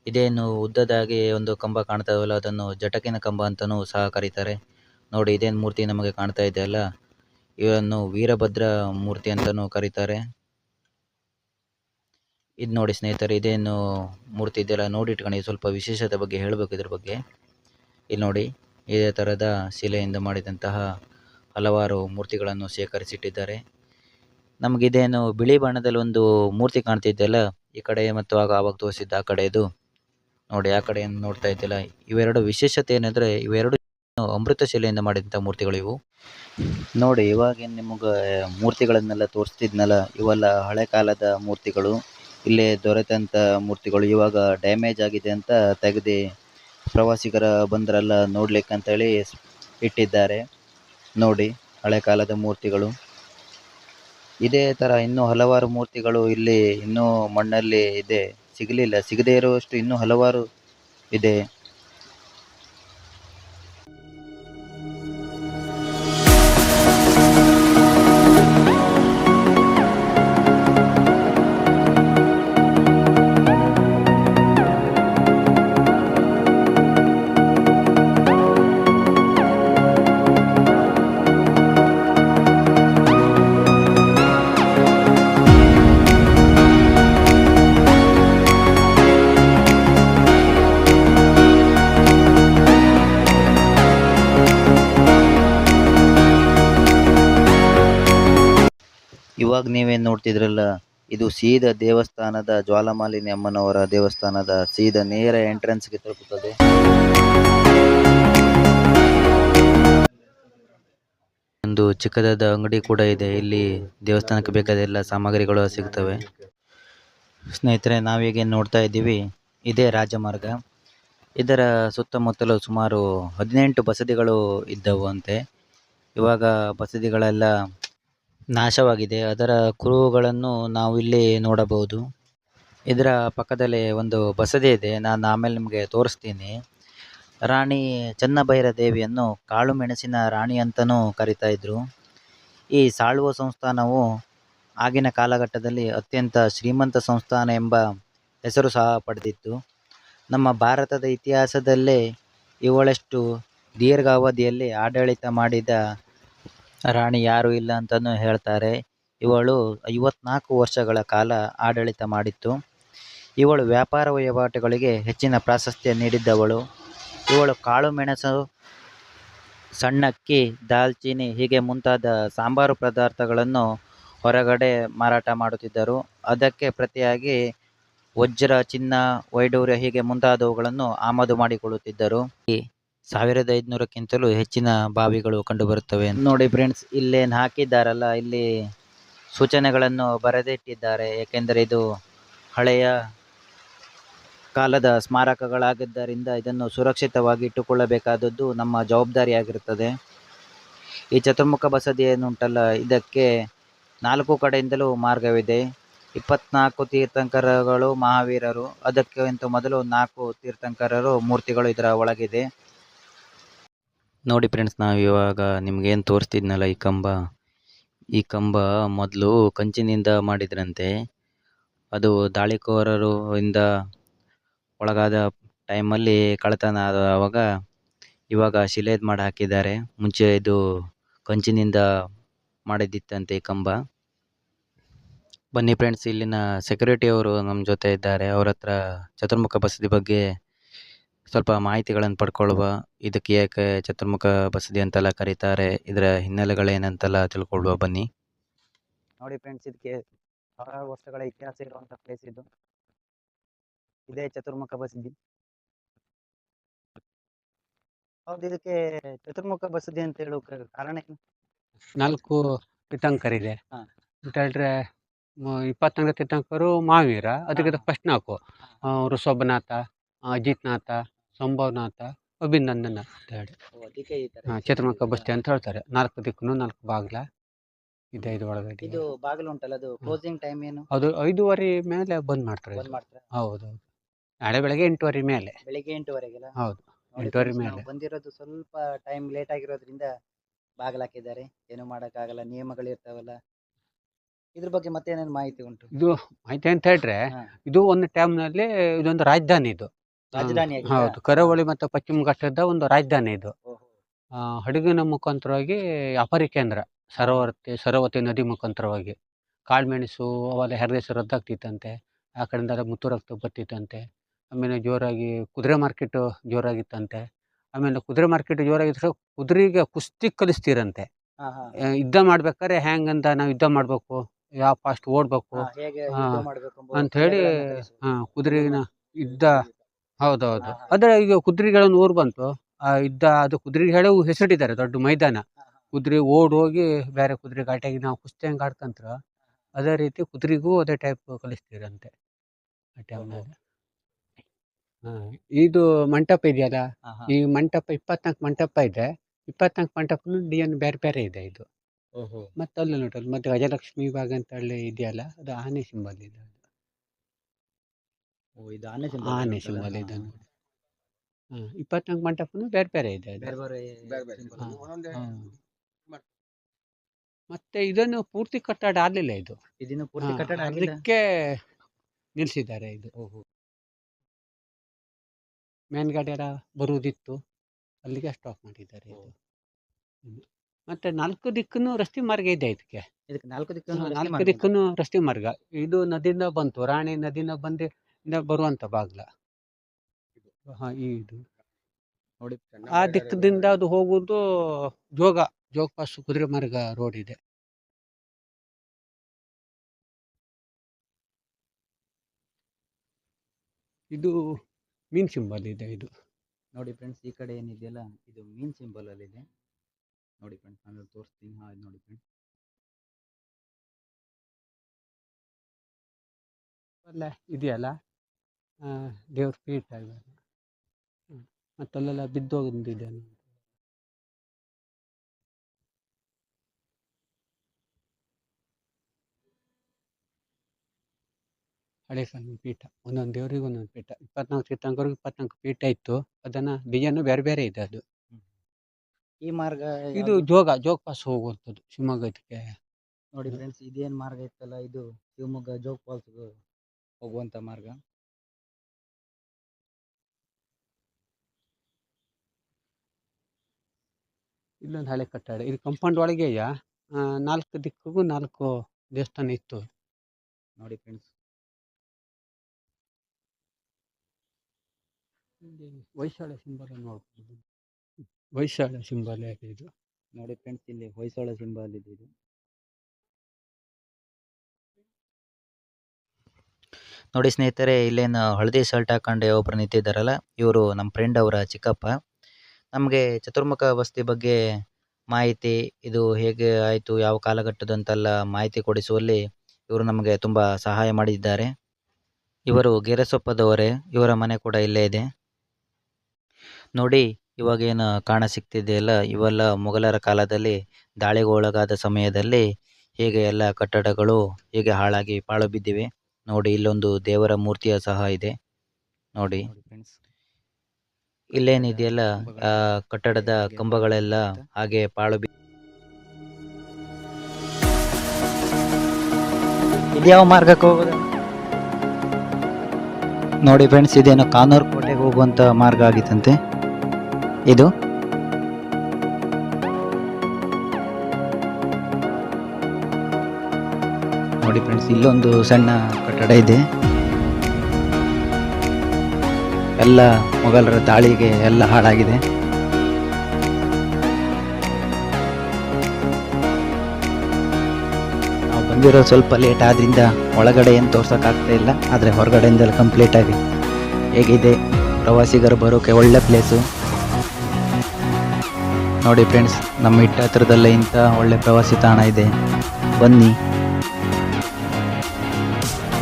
Speaker 1: ಇದೇನು ಉದ್ದದಾಗಿ ಒಂದು ಕಂಬ ಕಾಣ್ತಾ ಇದೆಯಲ್ಲ ಅದನ್ನು ಜಟಕಿನ ಕಂಬ ಅಂತಲೂ ಸಹ ಕರೀತಾರೆ. ನೋಡಿ, ಇದೇನು ಮೂರ್ತಿ ನಮಗೆ ಕಾಣ್ತಾ ಇದೆಯಲ್ಲ? ಇವನ್ನು ವೀರಭದ್ರ ಮೂರ್ತಿ ಅಂತಲೂ ಕರೀತಾರೆ. ಇದು ನೋಡಿ ಸ್ನೇಹಿತರೆ, ಇದೇನು ಮೂರ್ತಿ ಇದೆಯಲ್ಲ ನೋಡಿ ಇಟ್ಕೊಂಡು ಸ್ವಲ್ಪ ವಿಶೇಷತೆ ಬಗ್ಗೆ ಹೇಳಬೇಕು ಇದ್ರ ಬಗ್ಗೆ. ಇಲ್ಲಿ ನೋಡಿ, ಇದೇ ಥರದ ಶಿಲೆಯಿಂದ ಮಾಡಿದಂತಹ ಹಲವಾರು ಮೂರ್ತಿಗಳನ್ನು ಶೇಖರಿಸಿಟ್ಟಿದ್ದಾರೆ. ನಮಗಿದೇನು ಬಿಳಿ ಬಣ್ಣದಲ್ಲಿ ಒಂದು ಮೂರ್ತಿ ಕಾಣ್ತಿದ್ದೆಲ್ಲ ಈ ಕಡೆ ಮತ್ತು ಆಗ ಆವಾಗ ತೋರಿಸಿದ್ದ ಆ ಕಡೆದು ನೋಡಿ, ಆ ಕಡೆ ನೋಡ್ತಾ ಇದ್ದಿಲ್ಲ ಇವೆರಡು ವಿಶೇಷತೆ ಏನಂದರೆ, ಇವೆರಡು ಅಮೃತ ಶಿಲೆಯಿಂದ ಮಾಡಿದಂಥ ಮೂರ್ತಿಗಳು ಇವು. ನೋಡಿ, ಇವಾಗೇನು ನಿಮಗೆ ಮೂರ್ತಿಗಳನ್ನೆಲ್ಲ ತೋರಿಸ್ತಿದ್ನಲ್ಲ, ಇವೆಲ್ಲ ಹಳೆ ಕಾಲದ ಮೂರ್ತಿಗಳು. ಇಲ್ಲೇ ದೊರೆತಂಥ ಮೂರ್ತಿಗಳು ಇವಾಗ ಡ್ಯಾಮೇಜ್ ಆಗಿದೆ ಅಂತ ತೆಗೆದು ಪ್ರವಾಸಿಗರ ಬಂದರೆಲ್ಲ ನೋಡ್ಲಿಕ್ಕೆ ಅಂತೇಳಿ ಇಟ್ಟಿದ್ದಾರೆ. ನೋಡಿ, ಹಳೆ ಕಾಲದ ಮೂರ್ತಿಗಳು. ಇದೇ ಥರ ಇನ್ನೂ ಹಲವಾರು ಮೂರ್ತಿಗಳು ಇಲ್ಲಿ ಇನ್ನೂ ಮಣ್ಣಲ್ಲಿ ಇದೆ. ಸಿಗಲಿಲ್ಲ, ಸಿಗದೇ ಇರುವಷ್ಟು ಇನ್ನೂ ಹಲವಾರು ಇದೆ. ಇವಾಗ ನೀವೇನು ನೋಡ್ತಿದ್ರಲ್ಲ, ಇದು ಸೀದಾ ದೇವಸ್ಥಾನದ ಜ್ವಾಲಾಮಾಲಿನಿ ಅಮ್ಮನವರ ದೇವಸ್ಥಾನದ ಸೀದಾ ನೇರ ಎಂಟ್ರೆನ್ಸ್ಗೆ ತಲುಪುತ್ತದೆ. ಒಂದು ಚಿಕ್ಕದಾದ ಅಂಗಡಿ ಕೂಡ ಇದೆ, ಇಲ್ಲಿ ದೇವಸ್ಥಾನಕ್ಕೆ ಬೇಕಾದ ಎಲ್ಲ ಸಾಮಗ್ರಿಗಳು ಸಿಗ್ತವೆ. ಸ್ನೇಹಿತರೆ, ನಾವೀಗ ನೋಡ್ತಾ ಇದ್ದೀವಿ, ಇದೇ ರಾಜಮಾರ್ಗ. ಇದರ ಸುತ್ತಮುತ್ತಲು ಸುಮಾರು ಹದಿನೆಂಟು ಬಸದಿಗಳು ಇದ್ದವು ಅಂತೆ. ಇವಾಗ ಬಸದಿಗಳೆಲ್ಲ ನಾಶವಾಗಿದೆ. ಅದರ ಕುರುಹುಗಳನ್ನು ನಾವು ಇಲ್ಲಿ ನೋಡಬಹುದು. ಇದರ ಪಕ್ಕದಲ್ಲಿ ಒಂದು ಬಸದಿ ಇದೆ. ನಾನು ಆಮೇಲೆ ನಿಮಗೆ ತೋರಿಸ್ತೀನಿ. ರಾಣಿ ಚನ್ನಭೈರ ದೇವಿಯನ್ನು ಕಾಳು ಮೆಣಸಿನ ರಾಣಿ ಅಂತಲೂ ಕರಿತಾ ಇದ್ದರು ಈ ಸಾಳುವ ಸಂಸ್ಥಾನವು ಆಗಿನ ಕಾಲಘಟ್ಟದಲ್ಲಿ ಅತ್ಯಂತ ಶ್ರೀಮಂತ ಸಂಸ್ಥಾನ ಎಂಬ ಹೆಸರು ಸಹ ಪಡೆದಿತ್ತು. ನಮ್ಮ ಭಾರತದ ಇತಿಹಾಸದಲ್ಲೇ ಇವಳಷ್ಟು ದೀರ್ಘಾವಧಿಯಲ್ಲಿ ಆಡಳಿತ ಮಾಡಿದ ರಾಣಿ ಯಾರು ಇಲ್ಲ ಅಂತಲೂ ಹೇಳ್ತಾರೆ. ಇವಳು ಐವತ್ನಾಲ್ಕು ವರ್ಷಗಳ ಕಾಲ ಆಡಳಿತ ಮಾಡಿತ್ತು. ಇವಳು ವ್ಯಾಪಾರ ವಹಿವಾಟುಗಳಿಗೆ ಹೆಚ್ಚಿನ ಪ್ರಾಶಸ್ತ್ಯ ನೀಡಿದ್ದವಳು. ಇವಳು ಕಾಳು ಮೆಣಸು, ಸಣ್ಣಕ್ಕಿ, ದಾಲ್ಚೀನಿ, ಹೀಗೆ ಮುಂತಾದ ಸಾಂಬಾರು ಪದಾರ್ಥಗಳನ್ನು ಹೊರಗಡೆ ಮಾರಾಟ ಮಾಡುತ್ತಿದ್ದರು. ಅದಕ್ಕೆ ಪ್ರತಿಯಾಗಿ ವಜ್ರ, ಚಿನ್ನ, ವೈಡೂರ್ಯ, ಹೀಗೆ ಮುಂತಾದವುಗಳನ್ನು ಆಮದು ಮಾಡಿಕೊಳ್ಳುತ್ತಿದ್ದರು. ಸಾವಿರದ ಐದುನೂರಕ್ಕಿಂತಲೂ ಹೆಚ್ಚಿನ ಬಾವಿಗಳು ಕಂಡುಬರುತ್ತವೆ. ನೋಡಿ ಫ್ರೆಂಡ್ಸ್ ಇಲ್ಲೇನು ಹಾಕಿದ್ದಾರಲ್ಲ, ಇಲ್ಲಿ ಸೂಚನೆಗಳನ್ನು ಬರೆದಿಟ್ಟಿದ್ದಾರೆ. ಏಕೆಂದರೆ ಇದು ಹಳೆಯ ಕಾಲದ ಸ್ಮಾರಕಗಳಾಗಿದ್ದರಿಂದ ಇದನ್ನು ಸುರಕ್ಷಿತವಾಗಿ ಇಟ್ಟುಕೊಳ್ಳಬೇಕಾದದ್ದು ನಮ್ಮ ಜವಾಬ್ದಾರಿಯಾಗಿರುತ್ತದೆ. ಈ ಚತುರ್ಮುಖ ಬಸದಿ ಏನುಂಟಲ್ಲ, ಇದಕ್ಕೆ ನಾಲ್ಕು ಕಡೆಯಿಂದಲೂ ಮಾರ್ಗವಿದೆ. ಇಪ್ಪತ್ನಾಲ್ಕು ತೀರ್ಥಂಕರಗಳು, ಮಹಾವೀರರು, ಅದಕ್ಕಿಂತ ಮೊದಲು ನಾಲ್ಕು ತೀರ್ಥಂಕರರು, ಮೂರ್ತಿಗಳು ಇದರ ಒಳಗಿದೆ. ನೋಡಿ ಫ್ರೆಂಡ್ಸ್ ನಾವು ಇವಾಗ ನಿಮ್ಗೇನು ತೋರಿಸ್ತಿದ್ನಲ್ಲ ಈ ಕಂಬ? ಈ ಕಂಬ ಮೊದಲು ಕಂಚಿನಿಂದ ಮಾಡಿದ್ರಂತೆ. ಅದು ದಾಳಿಕೋರರು ಇಂದ ಒಳಗಾದ ಟೈಮಲ್ಲಿ ಕಳ್ಳತನ ಆದವಾಗ ಇವಾಗ ಶಿಲೇದು ಮಾಡಿ ಹಾಕಿದ್ದಾರೆ. ಮುಂಚೆ ಇದು ಕಂಚಿನಿಂದ ಮಾಡಿದ್ದಿತ್ತಂತೆ ಈ ಕಂಬ. ಬನ್ನಿ ಫ್ರೆಂಡ್ಸ್ ಇಲ್ಲಿನ ಸೆಕ್ಯೂರಿಟಿ ಅವರು ನಮ್ಮ ಜೊತೆ ಇದ್ದಾರೆ. ಅವ್ರ ಹತ್ರ ಚತುರ್ಮುಖ ಬಸದಿ ಬಗ್ಗೆ ಸ್ವಲ್ಪ ಮಾಹಿತಿಗಳನ್ನು ಪಡ್ಕೊಳ್ಳುವ ಇದಕ್ಕೆ ಏಕೆ ಚತುರ್ಮುಖ ಬಸದಿ ಅಂತೆಲ್ಲ ಕರೀತಾರೆ? ಇದರ ಹಿನ್ನೆಲೆಗಳೇನಂತೆಲ್ಲ ತಿಳ್ಕೊಳ್ಳುವ ಬನ್ನಿ. ನೋಡಿ ಫ್ರೆಂಡ್ಸ್ ಇದಕ್ಕೆ ಸಾವಿರಾರು ವರ್ಷಗಳ ಇತಿಹಾಸ ಇರುವಂಥ ಪ್ಲೇಸ್ ಇದು. ಇದೇ ಚತುರ್ಮುಖ ಬಸದಿ. ಹೌದು ಇದಕ್ಕೆ ಚತುರ್ಮುಖ ಬಸದಿ ಅಂತ ಹೇಳುವ ಕಾರಣ ಏನು?
Speaker 2: ನಾಲ್ಕು ತೀರ್ಥಂಕರಿದೆ
Speaker 1: ಇದೆ.
Speaker 2: ಅಂತ ಹೇಳಿದ್ರೆ ಇಪ್ಪತ್ನಾಲ್ಕು ತೀರ್ಥಂಕರು ಮಹಾವೀರ ಅದಕ್ಕಿಂತ. ಫಸ್ಟ್ ನಾಲ್ಕು. ಋಷಭನಾಥ ಅಜಿತ್ನಾಥ ಸಂಭವನಾಥ ಅಭಿನಂದನ ಅಂತ ಹೇಳಿ.
Speaker 1: ಅದಕ್ಕೆ ಈ ತರ
Speaker 2: ಹಾ, ಚತುರ್ಮುಖ ಬಸ್ತಿ ಅಂತ ಹೇಳ್ತಾರೆ. ನಾಲ್ಕು ದಿಕ್ಕುನು ನಾಲ್ಕು ಬಾಗ್ಲ ಇದೆ ಇದು ಒಳಗಡೆ
Speaker 1: ಇದು ಬಾಗಿಲು ಉಂಟಲ್ಲ ಅದು ಕ್ಲೋಸಿಂಗ್ ಟೈಮ್ ಏನು?
Speaker 2: ಅದು ಐದೂವರೆ ಮೇಲೆ ಬಂದ್ ಮಾಡ್ತಾರೆ
Speaker 1: ಬಂದ್ ಮಾಡ್ತಾರೆ?
Speaker 2: ಹೌದು ಹೌದು. ನಾಳೆ ಬೆಳಗ್ಗೆ ಎಂಟುವರೆ ಮೇಲೆ.
Speaker 1: ಬೆಳಿಗ್ಗೆ ಎಂಟುವರೆಗೆಲ್ಲ?
Speaker 2: ಹೌದು
Speaker 1: ನೋಡಿ
Speaker 2: ಎಂಟುವರೆ
Speaker 1: friends, ನಾವು
Speaker 2: ಮೇಲೆ.
Speaker 1: ಬಂದಿರೋದು ಸ್ವಲ್ಪ ಟೈಮ್ ಲೇಟ್ ಆಗಿರೋದ್ರಿಂದ ಬಾಗಿಲು ಹಾಕಿದ್ದಾರೆ. ಏನು ಮಾಡೋಕ್ಕಾಗಲ್ಲ ನಿಯಮಗಳು ಇರ್ತಾವಲ್ಲ. ಇದ್ರ ಬಗ್ಗೆ ಮತ್ತೇನೇನು ಮಾಹಿತಿ ಉಂಟು?
Speaker 2: ಇದು ಮಾಹಿತಿ ಅಂತ ಹೇಳಿದ್ರೆ
Speaker 1: ಹಾ.
Speaker 2: ಇದು ಒಂದು ಟೈಮ್ನಲ್ಲಿ ಇದೊಂದು ರಾಜಧಾನಿ ಇದು. ಹೌದು. ಕರಾವಳಿ ಮತ್ತು ಪಶ್ಚಿಮ ಘಟ್ಟದ ಒಂದು ರಾಜಧಾನಿ ಇದು. ಆ, ಹಡಗಿನ ಮುಖಾಂತರವಾಗಿ ವ್ಯಾಪಾರಿ ಕೇಂದ್ರ ಸರೋವರತಿ ಸರೋವತಿ ನದಿ ಮುಖಾಂತರವಾಗಿ. ಕಾಳುಮೆಣಸು ಅವೆಲ್ಲ ಹೆರದೇಶ ರದ್ದಾಗ್ತಿತ್ತಂತೆ. ಆ ಕಡೆಯಿಂದ ಎಲ್ಲ ಮುತ್ತು ರಕ್ತ ಬರ್ತಿತ್ತಂತೆ. ಆಮೇಲೆ ಜೋರಾಗಿ ಕುದುರೆ ಮಾರ್ಕೆಟ್ ಜೋರಾಗಿತ್ತಂತೆ. ಆಮೇಲೆ ಕುದುರೆ ಮಾರ್ಕೆಟ್ ಜೋರಾಗಿದ್ರೆ ಕುದುರೆಗೆ ಕುಸ್ತಿ ಕಲಿಸ್ತೀರಂತೆ.
Speaker 1: ಹಾ, ಹಾ.
Speaker 2: ಆ, ಯುದ್ಧ ಮಾಡ್ಬೇಕಾದ್ರೆ ಹೆಂಗಂತ ನಾವು ಯುದ್ಧ ಮಾಡಬೇಕು ಯಾವ ಫಾಸ್ಟ್ ಓಡಬೇಕು.
Speaker 1: ಹಾ, ಹೇಗೆ
Speaker 2: ಹಾ,
Speaker 1: ಯುದ್ಧ ಮಾಡ್ಬೇಕು
Speaker 2: ಅಂತ ಹೇಳಿ ಯುದ್ಧ ಹೌದೌದು.
Speaker 1: ಅದೇ ಹಾ.
Speaker 2: ಆದರೆ ಈಗ ಕುದುರೆಗಳನ್ನು ಊರು ಬಂತು. ಆ ಇದ್ದ ಅದು ಕುದುರೆಗೆ ಹೇಳಿ ಹೆಸರಿಟ್ಟಿದ್ದಾರೆ ದೊಡ್ಡ ಮೈದಾನ. ಕುದ್ರಿ ಓಡ್ ಹೋಗಿ ಬೇರೆ ಕುದುರೆ ಘಾಟಿಯಾಗಿ ನಾವು ಕುಸ್ತಿ ಹಂಗೆ ಆಡ್ಕಂತ್ರ ಅದೇ ರೀತಿ ಕುದುರೆಗೂ ಅದೇ ಟೈಪ್ ಕಲಿಸ್ತೀರಂತೆ. ಆ ಇದು ಮಂಟಪ ಇದೆಯಲ್ಲ
Speaker 1: ಹಾ, ಹಾ.
Speaker 2: ಈ ಮಂಟಪ ಇಪ್ಪತ್ನಾಲ್ಕು ಮಂಟಪ ಇದೆ. ಇಪ್ಪತ್ನಾಲ್ಕು ಮಂಟಪನು ಡಿಯನ್ ಬೇರೆ ಬೇರೆ ಇದೆ ಇದು.
Speaker 1: ಓಹೋ.
Speaker 2: ಮತ್ತೆ ಅಲ್ಲಿ ನೋಡಲ್ಲ ಮತ್ತೆ ಗಜಲಕ್ಷ್ಮಿ ಭಾಗ ಅಂತ ಹೇಳಿ ಇದೆಯಲ್ಲ ಅದು ಆನೆ ಸಿಂಬಲ್ ಇದೆ ಅದು.
Speaker 1: ಓ, ಇದು ಆನೆ?
Speaker 2: ಸಿಂಬಲ್ ಇದೆ
Speaker 1: ಹಾ,
Speaker 2: ನೋಡಿ ಹಾಂ ಇಪ್ಪತ್ನಾಲ್ಕು ಮಂಟಪನು ಬೇರೆ ಬೇರೆ ಇದೆ ಅದು.
Speaker 1: ಬೇರೆ ಬೇರೆ symbol.
Speaker 2: ಹಾ. ಮತ್ತೆ ಇದನ್ನು ಪೂರ್ತಿ ಕಟ್ಟಡ ಆಗಲಿಲ್ಲ ಇದು.
Speaker 1: ಇದನ್ನು ಪೂರ್ತಿ
Speaker 2: ಹಾ,
Speaker 1: ಕಟ್ಟಡ ಆಗಿಲ್ಲ
Speaker 2: ಅದಕ್ಕೆ ನಿಲ್ಲಿಸಿದ್ದಾರೆ ಇದು. ಮೇಲ್ಗಡೆ ಎಲ್ಲ ಬರುವುದಿತ್ತು. ಅಲ್ಲಿಗೆ ಸ್ಟಾಪ್ ಮಾಡಿದ್ದಾರೆ ಇದು. ಹ್ಮ್. ಮತ್ತೆ ನಾಲ್ಕು ದಿಕ್ಕನ್ನು ರಸ್ತೆ ಮಾರ್ಗ ಇದೆ ಇದಕ್ಕೆ.
Speaker 1: ಇದಕ್ಕೆ ನಾಲ್ಕು ದಿಕ್ಕು
Speaker 2: ಹಾ, ನಾಲ್ಕು ದಿಕ್ಕನ್ನು ರಸ್ತೆ ಮಾರ್ಗ. ಇದು ನದಿಯಿಂದ ಬಂತು. ರಾಣಿ ನದಿಯಿಂದ ಬಂದು ಇಂದ ಬರುವಂಥ ಬಾಗ್ಲ. ಹಾಂ ಇದು.
Speaker 1: ನೋಡಿ
Speaker 2: ಆ ದಿಕ್ಕದಿಂದ ಅದು ಹೋಗುವುದು ಜೋಗ ಜೋಗ ಪಾಸ್ ಕುದುರೆ ಮಾರ್ಗ ರೋಡ್ ಇದೆ. ಇದು ಮೀನ್ ಸಿಂಬಲ್ ಇದೆ ಇದು.
Speaker 1: ನೋಡಿ ಫ್ರೆಂಡ್ಸ್ ಈ ಕಡೆ ಏನಿದೆಯಲ್ಲ ಇದು ಮೀನ್ ಸಿಂಬಲ್ ಅಲ್ಲಿ ಇದೆ. ನೋಡಿ ಫ್ರೆಂಡ್ಸ್ ನಾನು ತೋರಿಸ್ತೀನಿ. ಹಾ ನೋಡಿ ಫ್ರೆಂಡ್ಸ್
Speaker 2: ಇದೆಯಲ್ಲ? ದೇವ್ರ ಪೀಠ ಮತ್ತೆ ಅಲ್ಲೆಲ್ಲ ಮತ್ತಲ್ಲೆಲ್ಲ ಬಿದ್ದೋಗಿದ್ದಿದೆ ಹಳೆ ಸ್ವಾಮಿ ಪೀಠ ಒಂದೊಂದು ದೇವ್ರಿಗೆ ಒಂದೊಂದು ಪೀಠ ಇಪ್ಪತ್ನಾಲ್ಕು ತೀರ್ಥಂಕರಿಗೆ ಇಪ್ಪತ್ನಾಲ್ಕು ಪೀಠ ಇತ್ತು. ಅದನ್ನ ಡಿಸೈನು ಬೇರೆ ಬೇರೆ ಇದೆ ಅದು.
Speaker 1: ಈ ಮಾರ್ಗ
Speaker 2: ಇದು ಜೋಗ ಜೋಗ ಪಾಸ್ ಹೋಗುವಂಥದ್ದು ಶಿವಮೊಗ್ಗಕ್ಕೆ.
Speaker 1: ನೋಡಿ ಫ್ರೆಂಡ್ಸ್ ಇದೇನ್ ಮಾರ್ಗ ಇತ್ತಲ್ಲ ಇದು ಶಿವಮೊಗ್ಗ ಜೋಗ ಫಾಲ್ಸ್ ಹೋಗುವಂಥ ಮಾರ್ಗ?
Speaker 2: ಇಲ್ಲೊಂದು ಹಳೆ ಕಟ್ಟಡ. ಇದು ಕಂಪೌಂಡ್ ಒಳಗೆಯ ನಾಲ್ಕು ದಿಕ್ಕಿಗೂ ನಾಲ್ಕು ದೇವಸ್ಥಾನ ಇತ್ತು.
Speaker 1: ನೋಡಿ ಫ್ರೆಂಡ್ಸ್
Speaker 2: ಹೊಯ್ಸಳ ಸಿಂಬಲ್ ನೋಡ್ಬೋದು ಹೊಯ್ಸಳ ಸಿಂಬಲ್ ಇದು?
Speaker 1: ನೋಡಿ ಫ್ರೆಂಡ್ಸ್ ಇಲ್ಲಿ ಹೊಯ್ಸಳ ಸಿಂಬಲ್ ಇದೆ ಇದು. ನೋಡಿ ಸ್ನೇಹಿತರೆ, ಇಲ್ಲೇನು ಹಳದಿ ಶರ್ಟ್ ಹಾಕೊಂಡು ಒಬ್ರು ನಿಂತಿದ್ದಾರಲ್ಲ, ಇವರು ನಮ್ಮ ಫ್ರೆಂಡ್ ಅವರ ಚಿಕ್ಕಪ್ಪ. ನಮಗೆ ಚತುರ್ಮುಖ ಬಸ್ತಿ ಬಗ್ಗೆ ಮಾಹಿತಿ, ಇದು ಹೇಗೆ ಆಯಿತು, ಯಾವ ಕಾಲಘಟ್ಟದಂತೆಲ್ಲ ಮಾಹಿತಿ ಕೊಡಿಸುವಲ್ಲಿ ಇವರು ನಮಗೆ ತುಂಬ ಸಹಾಯ ಮಾಡಿದ್ದಾರೆ. ಇವರು ಗೆರೆಸೊಪ್ಪದವರೇ, ಇವರ ಮನೆ ಕೂಡ ಇಲ್ಲೇ ಇದೆ. ನೋಡಿ ಇವಾಗೇನು ಕಾಣ ಸಿಗ್ತಿದೆಯಲ್ಲ ಇವೆಲ್ಲ ಮೊಘಲರ ಕಾಲದಲ್ಲಿ, ದಾಳಿಗೆ ಒಳಗಾದ ಸಮಯದಲ್ಲಿ ಹೇಗೆ ಎಲ್ಲ ಕಟ್ಟಡಗಳು ಹೇಗೆ ಹಾಳಾಗಿ ಪಾಳು ಬಿದ್ದಿವೆ. ನೋಡಿ, ಇಲ್ಲೊಂದು ದೇವರ ಮೂರ್ತಿಯ ಸಹ ಇದೆ. ನೋಡಿ. ಇಲ್ಲೇನಿದೆಯಲ್ಲ? ಆ ಕಟ್ಟಡದ ಕಂಬಗಳೆಲ್ಲ ಹಾಗೆ ಪಾಳು ಬಿ ಇದ್ಯಾವ ಮಾರ್ಗಕ್ಕೆ ಹೋಗೋದು? ನೋಡಿ ಫ್ರೆಂಡ್ಸ್ ಇದೇನು ಕಾನೂರು ಕೋಟೆಗೆ ಹೋಗುವಂತ ಮಾರ್ಗ ಆಗಿತ್ತಂತೆ. ಇದು? ನೋಡಿ ಫ್ರೆಂಡ್ಸ್ ಇಲ್ಲೊಂದು ಸಣ್ಣ ಕಟ್ಟಡ ಇದೆ. ಎಲ್ಲ ಮೊಘಲರ ದಾಳಿಗೆ ಎಲ್ಲ ಹಾಳಾಗಿದೆ. ನಾವು ಬಂದಿರೋ ಸ್ವಲ್ಪ ಲೇಟ್ ಆದ್ರಿಂದ ಒಳಗಡೆ ಏನು ತೋರ್ಸೋಕ್ಕಾಗ್ತಾ ಇಲ್ಲ, ಆದರೆ ಹೊರಗಡೆಯಿಂದೆಲ್ಲ ಕಂಪ್ಲೀಟ್ ಆಗಿ ಹೇಗಿದೆ. ಪ್ರವಾಸಿಗರು ಬರೋಕ್ಕೆ ಒಳ್ಳೆ ಪ್ಲೇಸು ನೋಡಿ ಫ್ರೆಂಡ್ಸ್ ನಮ್ಮ ಇಟ್ಟ ಹತ್ರದಲ್ಲೇ ಇಂಥ ಒಳ್ಳೆ ಪ್ರವಾಸಿ ತಾಣ ಇದೆ. ಬನ್ನಿ.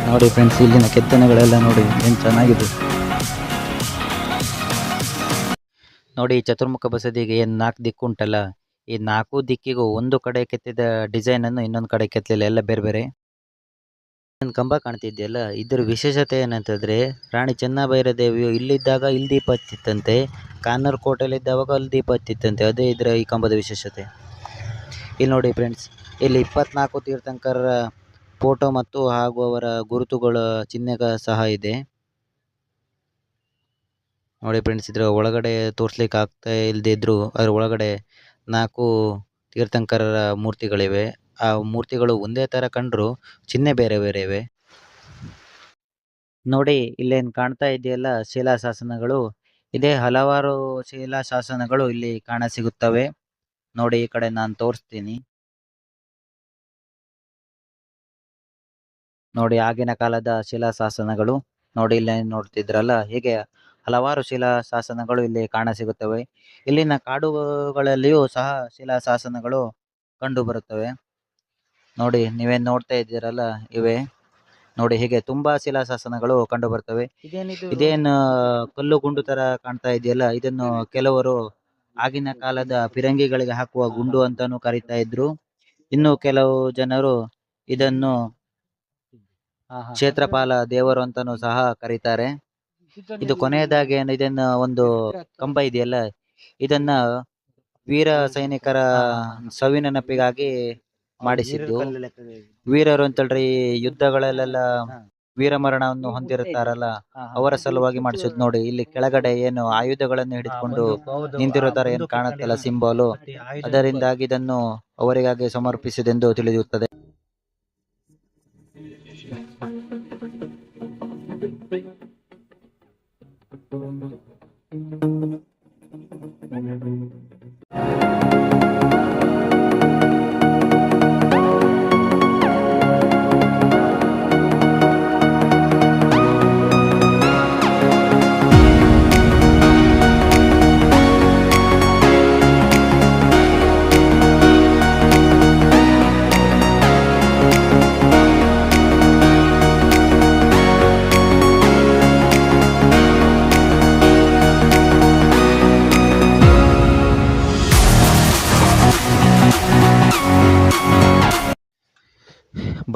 Speaker 1: ನೋಡಿ ಫ್ರೆಂಡ್ಸ್ ಇಲ್ಲಿನ ಕೆತ್ತನೆಗಳೆಲ್ಲ ನೋಡಿ, ಏನು ಚೆನ್ನಾಗಿದೆ. ನೋಡಿ ಚತುರ್ಮುಖ ಬಸದಿಗೆ ಏನು ನಾಲ್ಕು ದಿಕ್ಕು ಉಂಟಲ್ಲ, ಈ ನಾಲ್ಕು ದಿಕ್ಕಿಗೂ ಒಂದು ಕಡೆ ಕೆತ್ತಿದ ಡಿಸೈನ್ ಅನ್ನು ಇನ್ನೊಂದು ಕಡೆ ಕೆತ್ತಲಿಲ್ಲ, ಎಲ್ಲ ಬೇರೆ ಬೇರೆ. ಒಂದು ಕಂಬ ಕಾಣ್ತಿದ್ಯಲ್ಲ, ಇದ್ರ ವಿಶೇಷತೆ ಏನಂತಂದ್ರೆ, ರಾಣಿ ಚೆನ್ನಭೈರದೇವಿಯು ಇಲ್ಲಿದ್ದಾಗ ಇಲ್ಲಿ ದೀಪ ಹತ್ತಿತ್ತಂತೆ ಕಾನೂರು ಕೋಟೆಯಲ್ಲಿದ್ದಾವಾಗ ಅಲ್ಲಿ ದೀಪ ಹತ್ತಿತ್ತಂತೆ ಅದೇ ಇದರ ಈ ಕಂಬದ ವಿಶೇಷತೆ. ಇಲ್ಲಿ ನೋಡಿ ಫ್ರೆಂಡ್ಸ್ ಇಲ್ಲಿ ಇಪ್ಪತ್ನಾಲ್ಕು ತೀರ್ಥಂಕರ ಫೋಟೋ ಮತ್ತು ಹಾಗೂ ಅವರ ಗುರುತುಗಳ ಚಿಹ್ನೆಗ ಸಹ ಇದೆ. ನೋಡಿ ಫ್ರೆಂಡ್ಸ್ ಇದರ ಒಳಗಡೆ ತೋರಿಸ್ಲಿಕ್ಕೆ ಆಗ್ತಾ ಇಲ್ಲದೆ ಇದ್ರು ಅದರ ಒಳಗಡೆ ನಾಲ್ಕು ತೀರ್ಥಂಕರರ ಮೂರ್ತಿಗಳಿವೆ. ಆ ಮೂರ್ತಿಗಳು ಒಂದೇ ತರ ಕಂಡ್ರು ಚಿಹ್ನೆ ಬೇರೆ ಬೇರೆ ಇವೆ. ನೋಡಿ, ಇಲ್ಲೇನು ಕಾಣ್ತಾ ಇದೆಯಲ್ಲ ಶಿಲಾಶಾಸನಗಳು? ಇದೇ ಹಲವಾರು ಶಿಲಾಶಾಸನಗಳು ಇಲ್ಲಿ ಕಾಣ ಸಿಗುತ್ತವೆ ನೋಡಿ, ಈ ಕಡೆ ನಾನು ತೋರಿಸ್ತೀನಿ. ನೋಡಿ, ಆಗಿನ ಕಾಲದ ಶಿಲಾಶಾಸನಗಳು. ನೋಡಿ ಇಲ್ಲಿ ನೋಡ್ತಿದ್ರಲ್ಲ? ಹೀಗೆ ಹಲವಾರು ಶಿಲಾಶಾಸನಗಳು ಇಲ್ಲಿ ಕಾಣ ಸಿಗುತ್ತವೆ ಇಲ್ಲಿನ ಕಾಡುಗಳಲ್ಲಿಯೂ ಸಹ ಶಿಲಾಶಾಸನಗಳು ಕಂಡು ಬರುತ್ತವೆ ನೋಡಿ ನೀವೇನ್ ನೋಡ್ತಾ ಇದ್ದೀರಲ್ಲ ಇವೆ. ನೋಡಿ ಹೀಗೆ ತುಂಬಾ ಶಿಲಾಶಾಸನಗಳು ಕಂಡು ಬರ್ತವೆ ಇದೇನು ಕಲ್ಲು ಗುಂಡು ತರ ಕಾಣ್ತಾ ಇದೆಯಲ್ಲ ಇದನ್ನು ಕೆಲವರು ಆಗಿನ ಕಾಲದ ಫಿರಂಗಿಗಳಿಗೆ ಹಾಕುವ ಗುಂಡು ಅಂತಾನೂ ಕರೀತಾ ಇದ್ರು. ಇನ್ನು ಕೆಲವು ಜನರು ಇದನ್ನು ಕ್ಷೇತ್ರಪಾಲ ದೇವರು ಅಂತಾನೂ ಸಹ ಕರೀತಾರೆ. ಇದು ಕೊನೆಯದಾಗಿ ಏನು ಇದನ್ನ ಒಂದು ಕಂಬ ಇದೆಯಲ್ಲ ಇದನ್ನ ವೀರ ಸೈನಿಕರ ಸವಿ ನೆನಪಿಗಾಗಿ ಮಾಡಿಸಿದ್ದು. ವೀರರು ಅಂತೇಳ್ರಿ ಯುದ್ಧಗಳಲ್ಲೆಲ್ಲ ವೀರಮರಣವನ್ನು ಹೊಂದಿರುತ್ತಾರಲ್ಲ ಅವರ ಸಲುವಾಗಿ ಮಾಡಿಸಿದ್ ನೋಡಿ ಇಲ್ಲಿ ಕೆಳಗಡೆ ಏನು ಆಯುಧಗಳನ್ನು ಹಿಡಿದುಕೊಂಡು ನಿಂತಿರುತ್ತಾರೆ ತರ ಏನು ಕಾಣುತ್ತಲ್ಲ ಸಿಂಬಾಲು. ಅದರಿಂದಾಗಿ ಇದನ್ನು ಅವರಿಗಾಗಿ ಸಮರ್ಪಿಸಿದೆಂದು ತಿಳಿಯುತ್ತದೆ.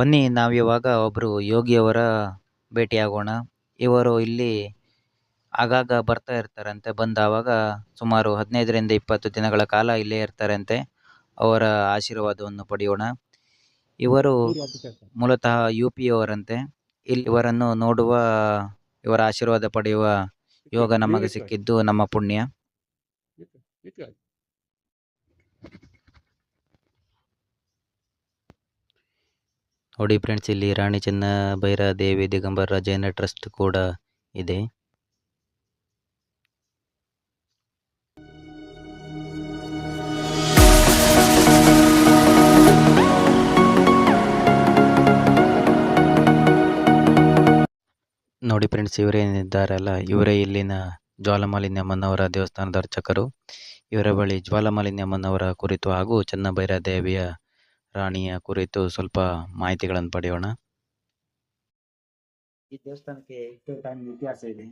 Speaker 1: ಬನ್ನಿ ನಾವಿವಾಗ ಒಬ್ಬರು ಯೋಗಿಯವರ ಭೇಟಿಯಾಗೋಣ. ಇವರು ಇಲ್ಲಿ ಆಗಾಗ ಬರ್ತಾ ಇರ್ತಾರಂತೆ, ಬಂದಾವಾಗ ಸುಮಾರು ಹದಿನೈದರಿಂದ ಇಪ್ಪತ್ತು ದಿನಗಳ ಕಾಲ ಇಲ್ಲೇ ಇರ್ತಾರಂತೆ. ಅವರ ಆಶೀರ್ವಾದವನ್ನು ಪಡೆಯೋಣ. ಇವರು ಮೂಲತಃ ಯು ಪಿಯವರಂತೆ ಇಲ್ಲಿ ಇವರನ್ನು ನೋಡುವ, ಇವರ ಆಶೀರ್ವಾದ ಪಡೆಯುವ ಯೋಗ ನಮಗೆ ಸಿಕ್ಕಿದ್ದು ನಮ್ಮ ಪುಣ್ಯ. ನೋಡಿ ಫ್ರೆಂಡ್ಸ್, ಇಲ್ಲಿ ರಾಣಿ ಚೆನ್ನಭೈರ ದೇವಿ ದಿಗಂಬರ ಜೈನ ಟ್ರಸ್ಟ್ ಕೂಡ ಇದೆ. ನೋಡಿ ಫ್ರೆಂಡ್ಸ್ ಇವರೇನಿದ್ದಾರಲ್ಲ ಇವರೇ ಇಲ್ಲಿನ ಜ್ವಾಲಮಾಲಿನ್ಯಮ್ಮನವರ ದೇವಸ್ಥಾನದ ಅರ್ಚಕರು. ಇವರ ಬಳಿ ಜ್ವಾಲಮಾಲಿನ್ಯಮ್ಮನವರ ಕುರಿತು ಹಾಗೂ ಚೆನ್ನಭೈರ ದೇವಿಯ ರಾಣಿಯ ಕುರಿತು ಸ್ವಲ್ಪ ಮಾಹಿತಿಗಳನ್ನು ಪಡೆಯೋಣ. ಈ ದೇವಸ್ಥಾನಕ್ಕೆ ಟೈಮ್ ಇತಿಹಾಸ ಇದೆ.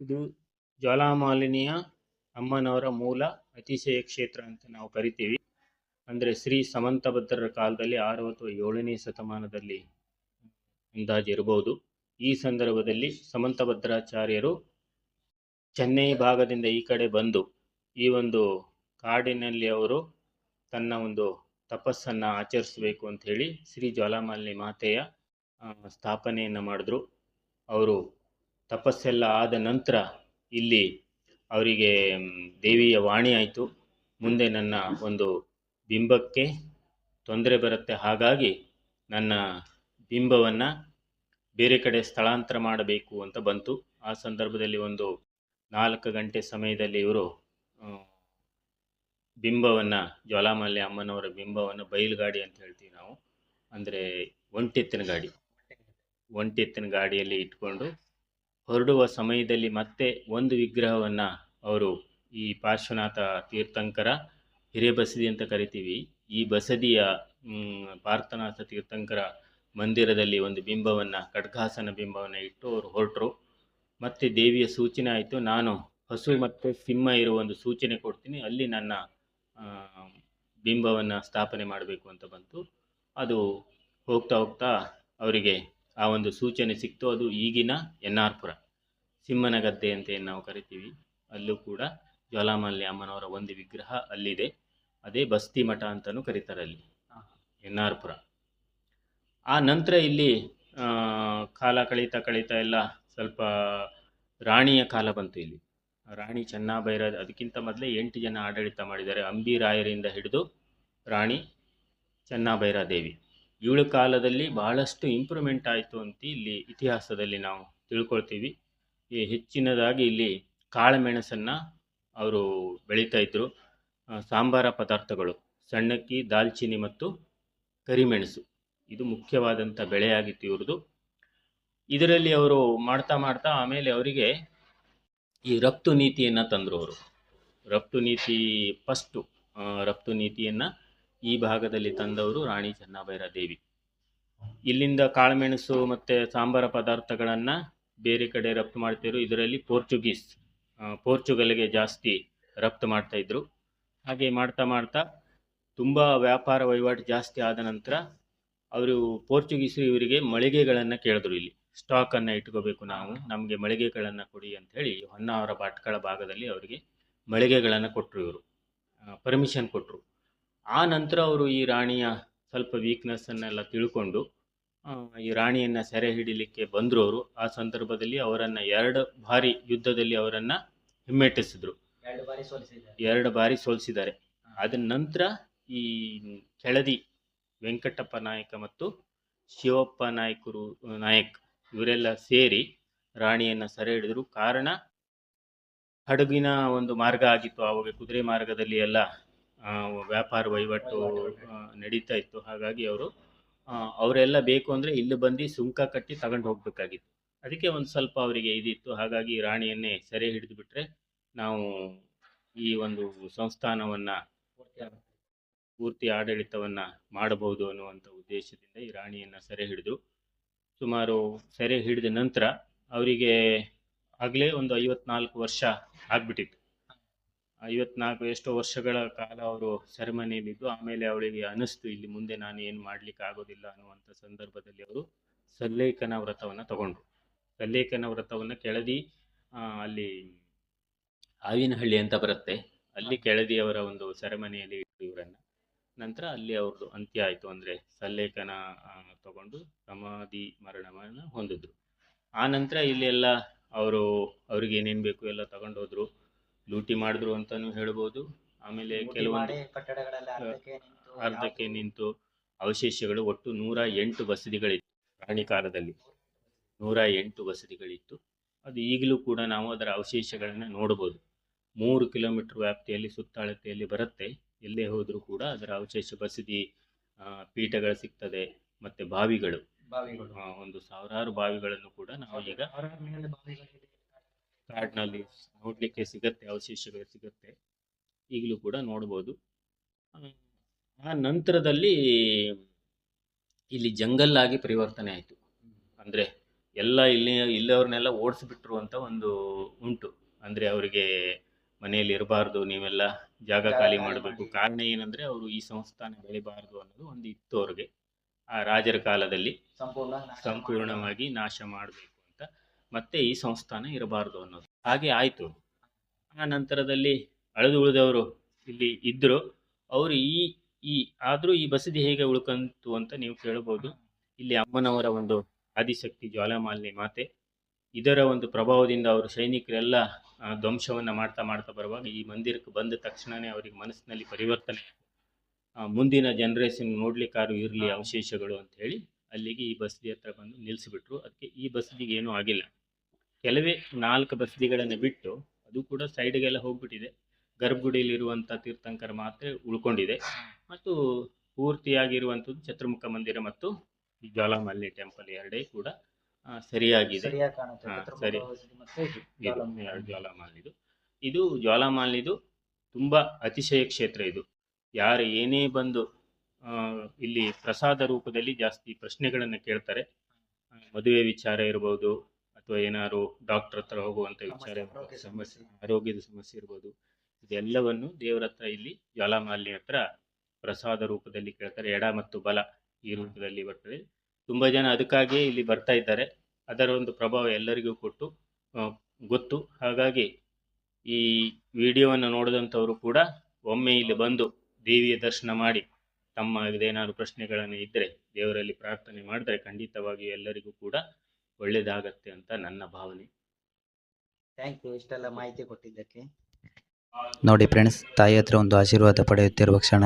Speaker 4: ಇದು ಜ್ವಾಲಾಮಾಲಿನಿಯ ಅಮ್ಮನವರ ಮೂಲ ಅತಿಶಯ ಕ್ಷೇತ್ರ ಅಂತ ನಾವು ಕರಿತೀವಿ. ಅಂದರೆ ಶ್ರೀ ಸಮಂತಭದ್ರರ ಕಾಲದಲ್ಲಿ ಆರು ಅಥವಾ ಏಳನೇ ಶತಮಾನದಲ್ಲಿ ಅಂದಾಜು ಇರಬಹುದು ಈ ಸಂದರ್ಭದಲ್ಲಿ ಸಮಂತಭದ್ರಾಚಾರ್ಯರು ಚೆನ್ನೈ ಭಾಗದಿಂದ ಈ ಕಡೆ ಬಂದು ಈ ಒಂದು ಕಾಡಿನಲ್ಲಿ ಅವರು ತನ್ನ ಒಂದು ತಪಸ್ಸನ್ನು ಆಚರಿಸಬೇಕು ಅಂತ ಹೇಳಿ ಶ್ರೀ ಜ್ವಾಲಾಮಾಲಿನಿ ಮಾತೆಯ ಸ್ಥಾಪನೆಯನ್ನು ಮಾಡಿದ್ರು. ಅವರು ತಪಸ್ಸೆಲ್ಲ ಆದ ನಂತರ ಇಲ್ಲಿ ಅವರಿಗೆ ದೇವಿಯ ವಾಣಿ ಆಯಿತು. ಮುಂದೆ ನನ್ನ ಒಂದು ಬಿಂಬಕ್ಕೆ ತೊಂದರೆ ಬರುತ್ತೆ. ಹಾಗಾಗಿ ನನ್ನ ಬಿಂಬವನ್ನು ಬೇರೆ ಕಡೆ ಸ್ಥಳಾಂತರ ಮಾಡಬೇಕು ಅಂತ ಬಂತು. ಆ ಸಂದರ್ಭದಲ್ಲಿ ಒಂದು ನಾಲ್ಕು ಗಂಟೆ ಸಮಯದಲ್ಲಿ ಇವರು ಬಿಂಬವನ್ನು, ಜ್ವಾಲಾಮಲ್ಯ ಅಮ್ಮನವರ ಬಿಂಬವನ್ನು ಬಯಲುಗಾಡಿ ಅಂತ ಹೇಳ್ತೀವಿ ನಾವು. ಅಂದರೆ ಒಂಟೆತ್ತಿನ ಗಾಡಿ. ಒಂಟೆತ್ತಿನ ಗಾಡಿಯಲ್ಲಿ ಇಟ್ಕೊಂಡು ಹೊರಡುವ ಸಮಯದಲ್ಲಿ ಮತ್ತೆ ಒಂದು ವಿಗ್ರಹವನ್ನು ಅವರು ಈ ಪಾರ್ಶ್ವನಾಥ ತೀರ್ಥಂಕರ ಹಿರೇಬಸದಿ ಅಂತ ಕರಿತೀವಿ. ಈ ಬಸದಿಯ ಪಾರ್ಥನಾಥ ತೀರ್ಥಂಕರ ಮಂದಿರದಲ್ಲಿ ಒಂದು ಬಿಂಬವನ್ನು ಖಡ್ಗಾಸನ ಬಿಂಬವನ್ನು ಇಟ್ಟು ಅವರು ಹೊರಟರು. ಮತ್ತು ದೇವಿಯ ಸೂಚನೆ ಆಯಿತು. ನಾನು ಹಸು ಮತ್ತು ಸಿಂಹ ಇರುವ ಒಂದು ಸೂಚನೆ ಕೊಡ್ತೀನಿ. ಅಲ್ಲಿ ನನ್ನ ಬಿಂಬವನ್ನು ಸ್ಥಾಪನೆ ಮಾಡಬೇಕು ಅಂತ ಬಂತು. ಅದು ಹೋಗ್ತಾ ಹೋಗ್ತಾ ಅವರಿಗೆ ಆ ಒಂದು ಸೂಚನೆ ಸಿಕ್ತು. ಅದು ಈಗಿನ ಎನ್ ಆರ್ ಪುರ ಗದ್ದೆ ಅಂತ ಏನು ನಾವು ಕರಿತೀವಿ, ಅಲ್ಲೂ ಕೂಡ ಜ್ವಾಲಾಮಲ್ಲಿ ಅಮ್ಮನವರ ಒಂದು ವಿಗ್ರಹ ಅಲ್ಲಿದೆ. ಅದೇ ಬಸ್ತಿ ಮಠ ಅಂತಲೂ ಕರೀತಾರೆ ಅಲ್ಲಿ ಎನ್ ಆರ್ ಪುರ ಆ ನಂತರ ಇಲ್ಲಿ ಕಾಲ ಕಳೀತಾ ಕಳೀತಾ ಎಲ್ಲ ಸ್ವಲ್ಪ ರಾಣಿಯ ಕಾಲ ಬಂತು ಇಲ್ಲಿ. ರಾಣಿ ಚೆನ್ನಭೈರ ಅದಕ್ಕಿಂತ ಮೊದಲೇ ಎಂಟು ಜನ ಆಡಳಿತ ಮಾಡಿದ್ದಾರೆ. ಅಂಬಿ ರಾಯರಿಂದ ಹಿಡಿದು ರಾಣಿ ಚೆನ್ನಾಭೈರ ದೇವಿ. ಇವಳ ಕಾಲದಲ್ಲಿ ಬಹಳಷ್ಟು ಇಂಪ್ರೂವ್ಮೆಂಟ್ ಆಯಿತು ಅಂತ ಇಲ್ಲಿ ಇತಿಹಾಸದಲ್ಲಿ ನಾವು ತಿಳ್ಕೊಳ್ತೀವಿ. ಈ ಹೆಚ್ಚಿನದಾಗಿ ಇಲ್ಲಿ ಕಾಳುಮೆಣಸನ್ನು ಅವರು ಬೆಳೀತಾ ಇದ್ದರು ಸಾಂಬಾರ ಪದಾರ್ಥಗಳು, ಸಣ್ಣಕ್ಕಿ, ದಾಲ್ಚಿನ್ನಿ ಮತ್ತು ಕರಿಮೆಣಸು. ಇದು ಮುಖ್ಯವಾದಂಥ ಬೆಳೆಯಾಗಿತ್ತು ಇವ್ರದ್ದು ಇದರಲ್ಲಿ ಅವರು ಮಾಡ್ತಾ ಮಾಡ್ತಾ ಆಮೇಲೆ ಅವರಿಗೆ ಈ ರಫ್ತು ನೀತಿಯನ್ನು ತಂದರು ಅವರು ರಫ್ತು ನೀತಿ ಫಸ್ಟು ರಫ್ತು ನೀತಿಯನ್ನು ಈ ಭಾಗದಲ್ಲಿ ತಂದವರು ರಾಣಿ ಚೆನ್ನಭೈರ ದೇವಿ. ಇಲ್ಲಿಂದ ಕಾಳುಮೆಣಸು ಮತ್ತು ಸಾಂಬಾರ ಪದಾರ್ಥಗಳನ್ನು ಬೇರೆ ಕಡೆ ರಫ್ತು ಮಾಡ್ತಿದ್ರು. ಇದರಲ್ಲಿ ಪೋರ್ಚುಗೀಸ್ ಪೋರ್ಚುಗಲ್ಗೆ ಜಾಸ್ತಿ ರಫ್ತು ಮಾಡ್ತಾಯಿದ್ರು ಹಾಗೆ ಮಾಡ್ತಾ ಮಾಡ್ತಾ ತುಂಬ ವ್ಯಾಪಾರ ವಹಿವಾಟು ಜಾಸ್ತಿ ಆದ ನಂತರ ಅವರು ಪೋರ್ಚುಗೀಸರು ಇವರಿಗೆ ಮಳಿಗೆಗಳನ್ನು ಕೇಳಿದ್ರು ಇಲ್ಲಿ. ಸ್ಟಾಕನ್ನು ಇಟ್ಕೋಬೇಕು ನಾವು ನಮಗೆ ಮಳಿಗೆಗಳನ್ನು ಕೊಡಿ ಅಂತ ಹೇಳಿ ಹೊನ್ನಾವರ ಭಟ್ಕಳ ಭಾಗದಲ್ಲಿ ಅವರಿಗೆ ಮಳಿಗೆಗಳನ್ನು ಕೊಟ್ಟರು ಇವರು. ಪರ್ಮಿಷನ್ ಕೊಟ್ಟರು ಆ ನಂತರ ಅವರು ಈ ರಾಣಿಯ ಸ್ವಲ್ಪ ವೀಕ್ನೆಸ್ಸನ್ನೆಲ್ಲ ತಿಳ್ಕೊಂಡು ಈ ರಾಣಿಯನ್ನು ಸೆರೆ ಹಿಡಿಲಿಕ್ಕೆ ಬಂದರು ಅವರು. ಆ ಸಂದರ್ಭದಲ್ಲಿ ಅವರನ್ನು ಎರಡು ಬಾರಿ ಯುದ್ಧದಲ್ಲಿ ಅವರನ್ನು ಹಿಮ್ಮೆಟ್ಟಿಸಿದ್ರು.
Speaker 1: ಎರಡು ಬಾರಿ ಸೋಲಿಸಿದ್ದಾರೆ.
Speaker 4: ಎರಡು ಬಾರಿ ಸೋಲಿಸಿದ್ದಾರೆ. ಅದ ನಂತರ ಈ ಕೆಳದಿ ವೆಂಕಟಪ್ಪ ನಾಯಕ ಮತ್ತು ಶಿವಪ್ಪ ನಾಯಕರು ನಾಯಕ್ ಇವರೆಲ್ಲ ಸೇರಿ ರಾಣಿಯನ್ನು ಸೆರೆ ಹಿಡಿದರು. ಕಾರಣ ಹಡಗಿನ ಒಂದು ಮಾರ್ಗ ಆಗಿತ್ತು. ಆವಾಗ ಕುದುರೆ ಮಾರ್ಗದಲ್ಲಿ ಎಲ್ಲ ವ್ಯಾಪಾರ ವಹಿವಾಟು ನಡೀತಾ ಇತ್ತು. ಹಾಗಾಗಿ ಅವರು ಅವರೆಲ್ಲ ಬೇಕು ಅಂದರೆ ಇಲ್ಲಿ ಬಂದು ಸುಂಕ ಕಟ್ಟಿ ತಗೊಂಡು ಹೋಗಬೇಕಾಗಿತ್ತು. ಅದಕ್ಕೆ ಒಂದು ಸ್ವಲ್ಪ ಅವರಿಗೆ ಇದಿತ್ತು. ಹಾಗಾಗಿ ರಾಣಿಯನ್ನೇ ಸೆರೆ ಹಿಡಿದು ಬಿಟ್ಟರೆ ನಾವು ಈ ಒಂದು ಸಂಸ್ಥಾನವನ್ನು, ಪೂರ್ತಿ ಆಡಳಿತವನ್ನು ಮಾಡಬಹುದು ಅನ್ನುವಂಥ ಉದ್ದೇಶದಿಂದ ಈ ರಾಣಿಯನ್ನು ಸೆರೆ ಹಿಡಿದು ಸುಮಾರು ಸೆರೆ ಹಿಡಿದ ನಂತರ ಅವರಿಗೆ ಆಗಲೇ ಒಂದು ಐವತ್ನಾಲ್ಕು ವರ್ಷ ಆಗ್ಬಿಟ್ಟಿತ್ತು. ಐವತ್ನಾಲ್ಕು ಎಷ್ಟೋ ವರ್ಷಗಳ ಕಾಲ ಅವರು ಸೆರೆಮನೆಯಲ್ಲಿದ್ದು, ಆಮೇಲೆ ಅವಳಿಗೆ ಅನಿಸ್ತು, ಇಲ್ಲಿ ಮುಂದೆ ನಾನು ಏನು ಮಾಡ್ಲಿಕ್ಕೆ ಆಗೋದಿಲ್ಲ ಅನ್ನುವಂಥ ಸಂದರ್ಭದಲ್ಲಿ ಅವರು ಸಲ್ಲೇಖನ ವ್ರತವನ್ನು ತಗೊಂಡ್ರು. ಸಲ್ಲೇಖನ ವ್ರತವನ್ನು ಕೆಳದಿ ಅಲ್ಲಿ ಆವಿನಹಳ್ಳಿ ಅಂತ ಬರುತ್ತೆ. ಅಲ್ಲಿ ಕೆಳದಿ ಅವರ ಒಂದು ಸೆರೆಮನೆಯಲ್ಲಿ ಇಟ್ಟು ಇವರನ್ನು. ನಂತರ ಅಲ್ಲಿ ಅವ್ರದ್ದು ಅಂತ್ಯ ಆಯಿತು. ಅಂದರೆ ಸಲ್ಲೇಖನ ತಗೊಂಡು ಸಮಾಧಿ ಮರಣವನ್ನು ಹೊಂದಿದ್ರು. ಆ ನಂತರ ಇಲ್ಲಿ ಎಲ್ಲ ಅವರು ಅವ್ರಿಗೆ ಏನೇನು ಬೇಕು ಎಲ್ಲ ತಗೊಂಡೋದ್ರು. ಲೂಟಿ ಮಾಡಿದ್ರು ಅಂತಲೂ ಹೇಳ್ಬೋದು. ಆಮೇಲೆ ಕೆಲವೊಂದು ಅರ್ಧಕ್ಕೆ ನಿಂತು ಅವಶೇಷಗಳು ಒಟ್ಟು ನೂರ ಎಂಟು ಬಸದಿಗಳಿತ್ತು ಪ್ರಾಣಿ ಕಾಲದಲ್ಲಿ ನೂರ ಎಂಟು ಬಸದಿಗಳಿತ್ತು ಅದು ಈಗಲೂ ಕೂಡ ನಾವು ಅದರ ಅವಶೇಷಗಳನ್ನು ನೋಡ್ಬೋದು. ಮೂರು ಕಿಲೋಮೀಟರ್ ವ್ಯಾಪ್ತಿಯಲ್ಲಿ ಸುತ್ತಳತೆಯಲ್ಲಿ ಬರುತ್ತೆ. ಎಲ್ಲೇ ಹೋದರೂ ಕೂಡ ಅದರ ಅವಶೇಷ ಬಸದಿ ಪೀಠಗಳು ಸಿಗ್ತದೆ ಮತ್ತೆ ಬಾವಿಗಳು. ಆ, ಒಂದು ಸಾವಿರಾರು ಬಾವಿಗಳನ್ನು ಕೂಡ ನಾವು ಈಗ ಕಾಡಿನಲ್ಲಿ ನೋಡಲಿಕ್ಕೆ ಸಿಗತ್ತೆ ಅವಶೇಷಗಳು ಸಿಗತ್ತೆ. ಈಗಲೂ ಕೂಡ ನೋಡ್ಬೋದು. ಆ, ಆ ನಂತರದಲ್ಲಿ ಇಲ್ಲಿ ಜಂಗಲ್ ಆಗಿ ಪರಿವರ್ತನೆ ಆಯಿತು. ಅಂದರೆ ಎಲ್ಲ ಇಲ್ಲಿ ಇಲ್ಲವ್ರನ್ನೆಲ್ಲ ಓಡಿಸ್ಬಿಟ್ರು ಅಂತ ಒಂದು ಉಂಟು. ಅಂದರೆ ಅವರಿಗೆ ಮನೆಯಲ್ಲಿ ಇರಬಾರ್ದು ನೀವೆಲ್ಲ ಜಾಗ ಖಾಲಿ ಮಾಡಬೇಕು. ಕಾರಣ ಏನಂದ್ರೆ ಅವರು ಈ ಸಂಸ್ಥಾನ ಬೆಳಿಬಾರದು ಅನ್ನೋದು ಒಂದು ಇತ್ತು ಅವ್ರಿಗೆ ಆ ರಾಜರ ಕಾಲದಲ್ಲಿ ಸಂಪೂರ್ಣವಾಗಿ ನಾಶ ಮಾಡಬೇಕು ಅಂತ ಮತ್ತೆ ಈ ಸಂಸ್ಥಾನ ಇರಬಾರದು ಅನ್ನೋದು. ಹಾಗೆ ಆಯಿತು. ಆ ನಂತರದಲ್ಲಿ ಅಳೆದು ಉಳಿದವರು ಇಲ್ಲಿ ಇದ್ದರು ಅವರು ಈ ಈ ಆದರೂ ಈ ಬಸದಿ ಹೇಗೆ ಉಳ್ಕಂತು ಅಂತ ನೀವು ಕೇಳಬಹುದು. ಇಲ್ಲಿ ಅಮ್ಮನವರ ಒಂದು ಆದಿಶಕ್ತಿ ಜ್ವಾಲಾಮಾಲಿನಿ ಮಾತೆ. ಇದರ ಒಂದು ಪ್ರಭಾವದಿಂದ ಅವರು ಸೈನಿಕರೆಲ್ಲ ಧ್ವಂಸವನ್ನು ಮಾಡ್ತಾ ಮಾಡ್ತಾ ಬರುವಾಗ ಈ ಮಂದಿರಕ್ಕೆ ಬಂದ ತಕ್ಷಣವೇ ಅವರಿಗೆ ಮನಸ್ಸಿನಲ್ಲಿ ಪರಿವರ್ತನೆ. ಮುಂದಿನ ಜನ್ರೇಷನ್ ನೋಡ್ಲಿಕ್ಕಾರು ಇರಲಿ ಅವಶೇಷಗಳು ಅಂತ ಹೇಳಿ ಅಲ್ಲಿಗೆ ಈ ಬಸದಿ ಹತ್ರ ಬಂದು ನಿಲ್ಲಿಸಿಬಿಟ್ರು ಅದಕ್ಕೆ ಈ ಬಸದಿಗೆ ಏನೂ ಆಗಿಲ್ಲ. ಕೆಲವೇ ನಾಲ್ಕು ಬಸದಿಗಳನ್ನು ಬಿಟ್ಟು ಅದು ಕೂಡ ಸೈಡ್ಗೆಲ್ಲ ಹೋಗ್ಬಿಟ್ಟಿದೆ. ಗರ್ಭಗುಡಿಯಲ್ಲಿರುವಂಥ ತೀರ್ಥಂಕರ ಮಾತ್ರ ಉಳ್ಕೊಂಡಿದೆ. ಮತ್ತು ಪೂರ್ತಿಯಾಗಿರುವಂಥದ್ದು ಚತುರ್ಮುಖ ಮಂದಿರ ಮತ್ತು ಜ್ವಾಲಾಮಲ್ಲಿ ಟೆಂಪಲ್ ಎರಡೇ ಕೂಡ ಸರಿಯಾಗಿದೆ. ಹಾ, ಸರಿ. ಇದು ಜ್ವಾಲಾಮಾಲಿದು. ಇದು ಜ್ವಾಲಾಮಾಲಿದು ತುಂಬಾ ಅತಿಶಯ ಕ್ಷೇತ್ರ ಇದು. ಯಾರು ಏನೇ ಬಂದು ಆ, ಇಲ್ಲಿ ಪ್ರಸಾದ ರೂಪದಲ್ಲಿ ಜಾಸ್ತಿ ಪ್ರಶ್ನೆಗಳನ್ನು ಕೇಳ್ತಾರೆ. ಆ, ಮದುವೆ ವಿಚಾರ ಇರ್ಬೋದು ಅಥವಾ ಏನಾದ್ರು ಡಾಕ್ಟರ್ ಹತ್ರ ಹೋಗುವಂತ ವಿಚಾರ ಇರ್ಬೋದು, ಸಮಸ್ಯೆ ಆರೋಗ್ಯದ ಸಮಸ್ಯೆ ಇರ್ಬೋದು. ಇದೆಲ್ಲವನ್ನು ದೇವರ ಹತ್ರ ಇಲ್ಲಿ ಜ್ವಾಲಾಮಾಲಿ ಹತ್ರ ಪ್ರಸಾದ ರೂಪದಲ್ಲಿ ಕೇಳ್ತಾರೆ. ಎಡ ಮತ್ತು ಬಲ ಈ ರೂಪದಲ್ಲಿ ಬರ್ತದೆ. ತುಂಬ ಜನ ಅದಕ್ಕಾಗಿಯೇ ಇಲ್ಲಿ ಬರ್ತಾ ಇದ್ದಾರೆ. ಅದರ ಒಂದು ಪ್ರಭಾವ ಎಲ್ಲರಿಗೂ ಕೊಟ್ಟು ಗೊತ್ತು. ಹಾಗಾಗಿ ಈ ವಿಡಿಯೋವನ್ನು ನೋಡಿದಂಥವರು ಕೂಡ ಒಮ್ಮೆ ಇಲ್ಲಿ ಬಂದು ದೇವಿಯ ದರ್ಶನ ಮಾಡಿ ತಮ್ಮ ಇದೇನಾದ್ರು ಪ್ರಶ್ನೆಗಳನ್ನು ಇದ್ದರೆ ದೇವರಲ್ಲಿ ಪ್ರಾರ್ಥನೆ ಮಾಡಿದ್ರೆ ಖಂಡಿತವಾಗಿಯೂ ಎಲ್ಲರಿಗೂ ಕೂಡ ಒಳ್ಳೆಯದಾಗತ್ತೆ ಅಂತ ನನ್ನ ಭಾವನೆ.
Speaker 1: ಥ್ಯಾಂಕ್ ಯು ಇಷ್ಟೆಲ್ಲ ಮಾಹಿತಿ ಕೊಟ್ಟಿದ್ದಕ್ಕೆ.
Speaker 5: ನೋಡಿ ಫ್ರೆಂಡ್ಸ್ ತಾಯಿ ಹತ್ರ ಒಂದು ಆಶೀರ್ವಾದ ಪಡೆಯುತ್ತಿರುವ ಕ್ಷಣ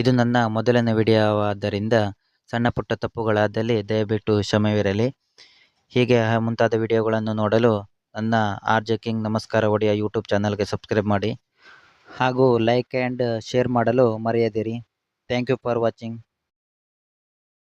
Speaker 5: ಇದು ನನ್ನ ಮೊದಲನೇ ವಿಡಿಯೋವಾದ್ದರಿಂದ ಸಣ್ಣ ಪುಟ್ಟ ತಪ್ಪುಗಳಾದಲ್ಲಿ ದಯವಿಟ್ಟು ಕ್ಷಮೆವಿರಲಿ. ಹೀಗೆ ಮುಂತಾದ ವಿಡಿಯೋಗಳನ್ನು ನೋಡಲು ನನ್ನ ಆರ್ ಜೆ ಕಿಂಗ್ ನಮಸ್ಕಾರ ಒಡೆಯ ಯೂಟ್ಯೂಬ್ ಚಾನಲ್ಗೆ ಸಬ್ಸ್ಕ್ರೈಬ್ ಮಾಡಿ. ಹಾಗೂ ಲೈಕ್ ಆ್ಯಂಡ್ ಶೇರ್ ಮಾಡಲು ಮರೆಯದಿರಿ. Thank you for watching.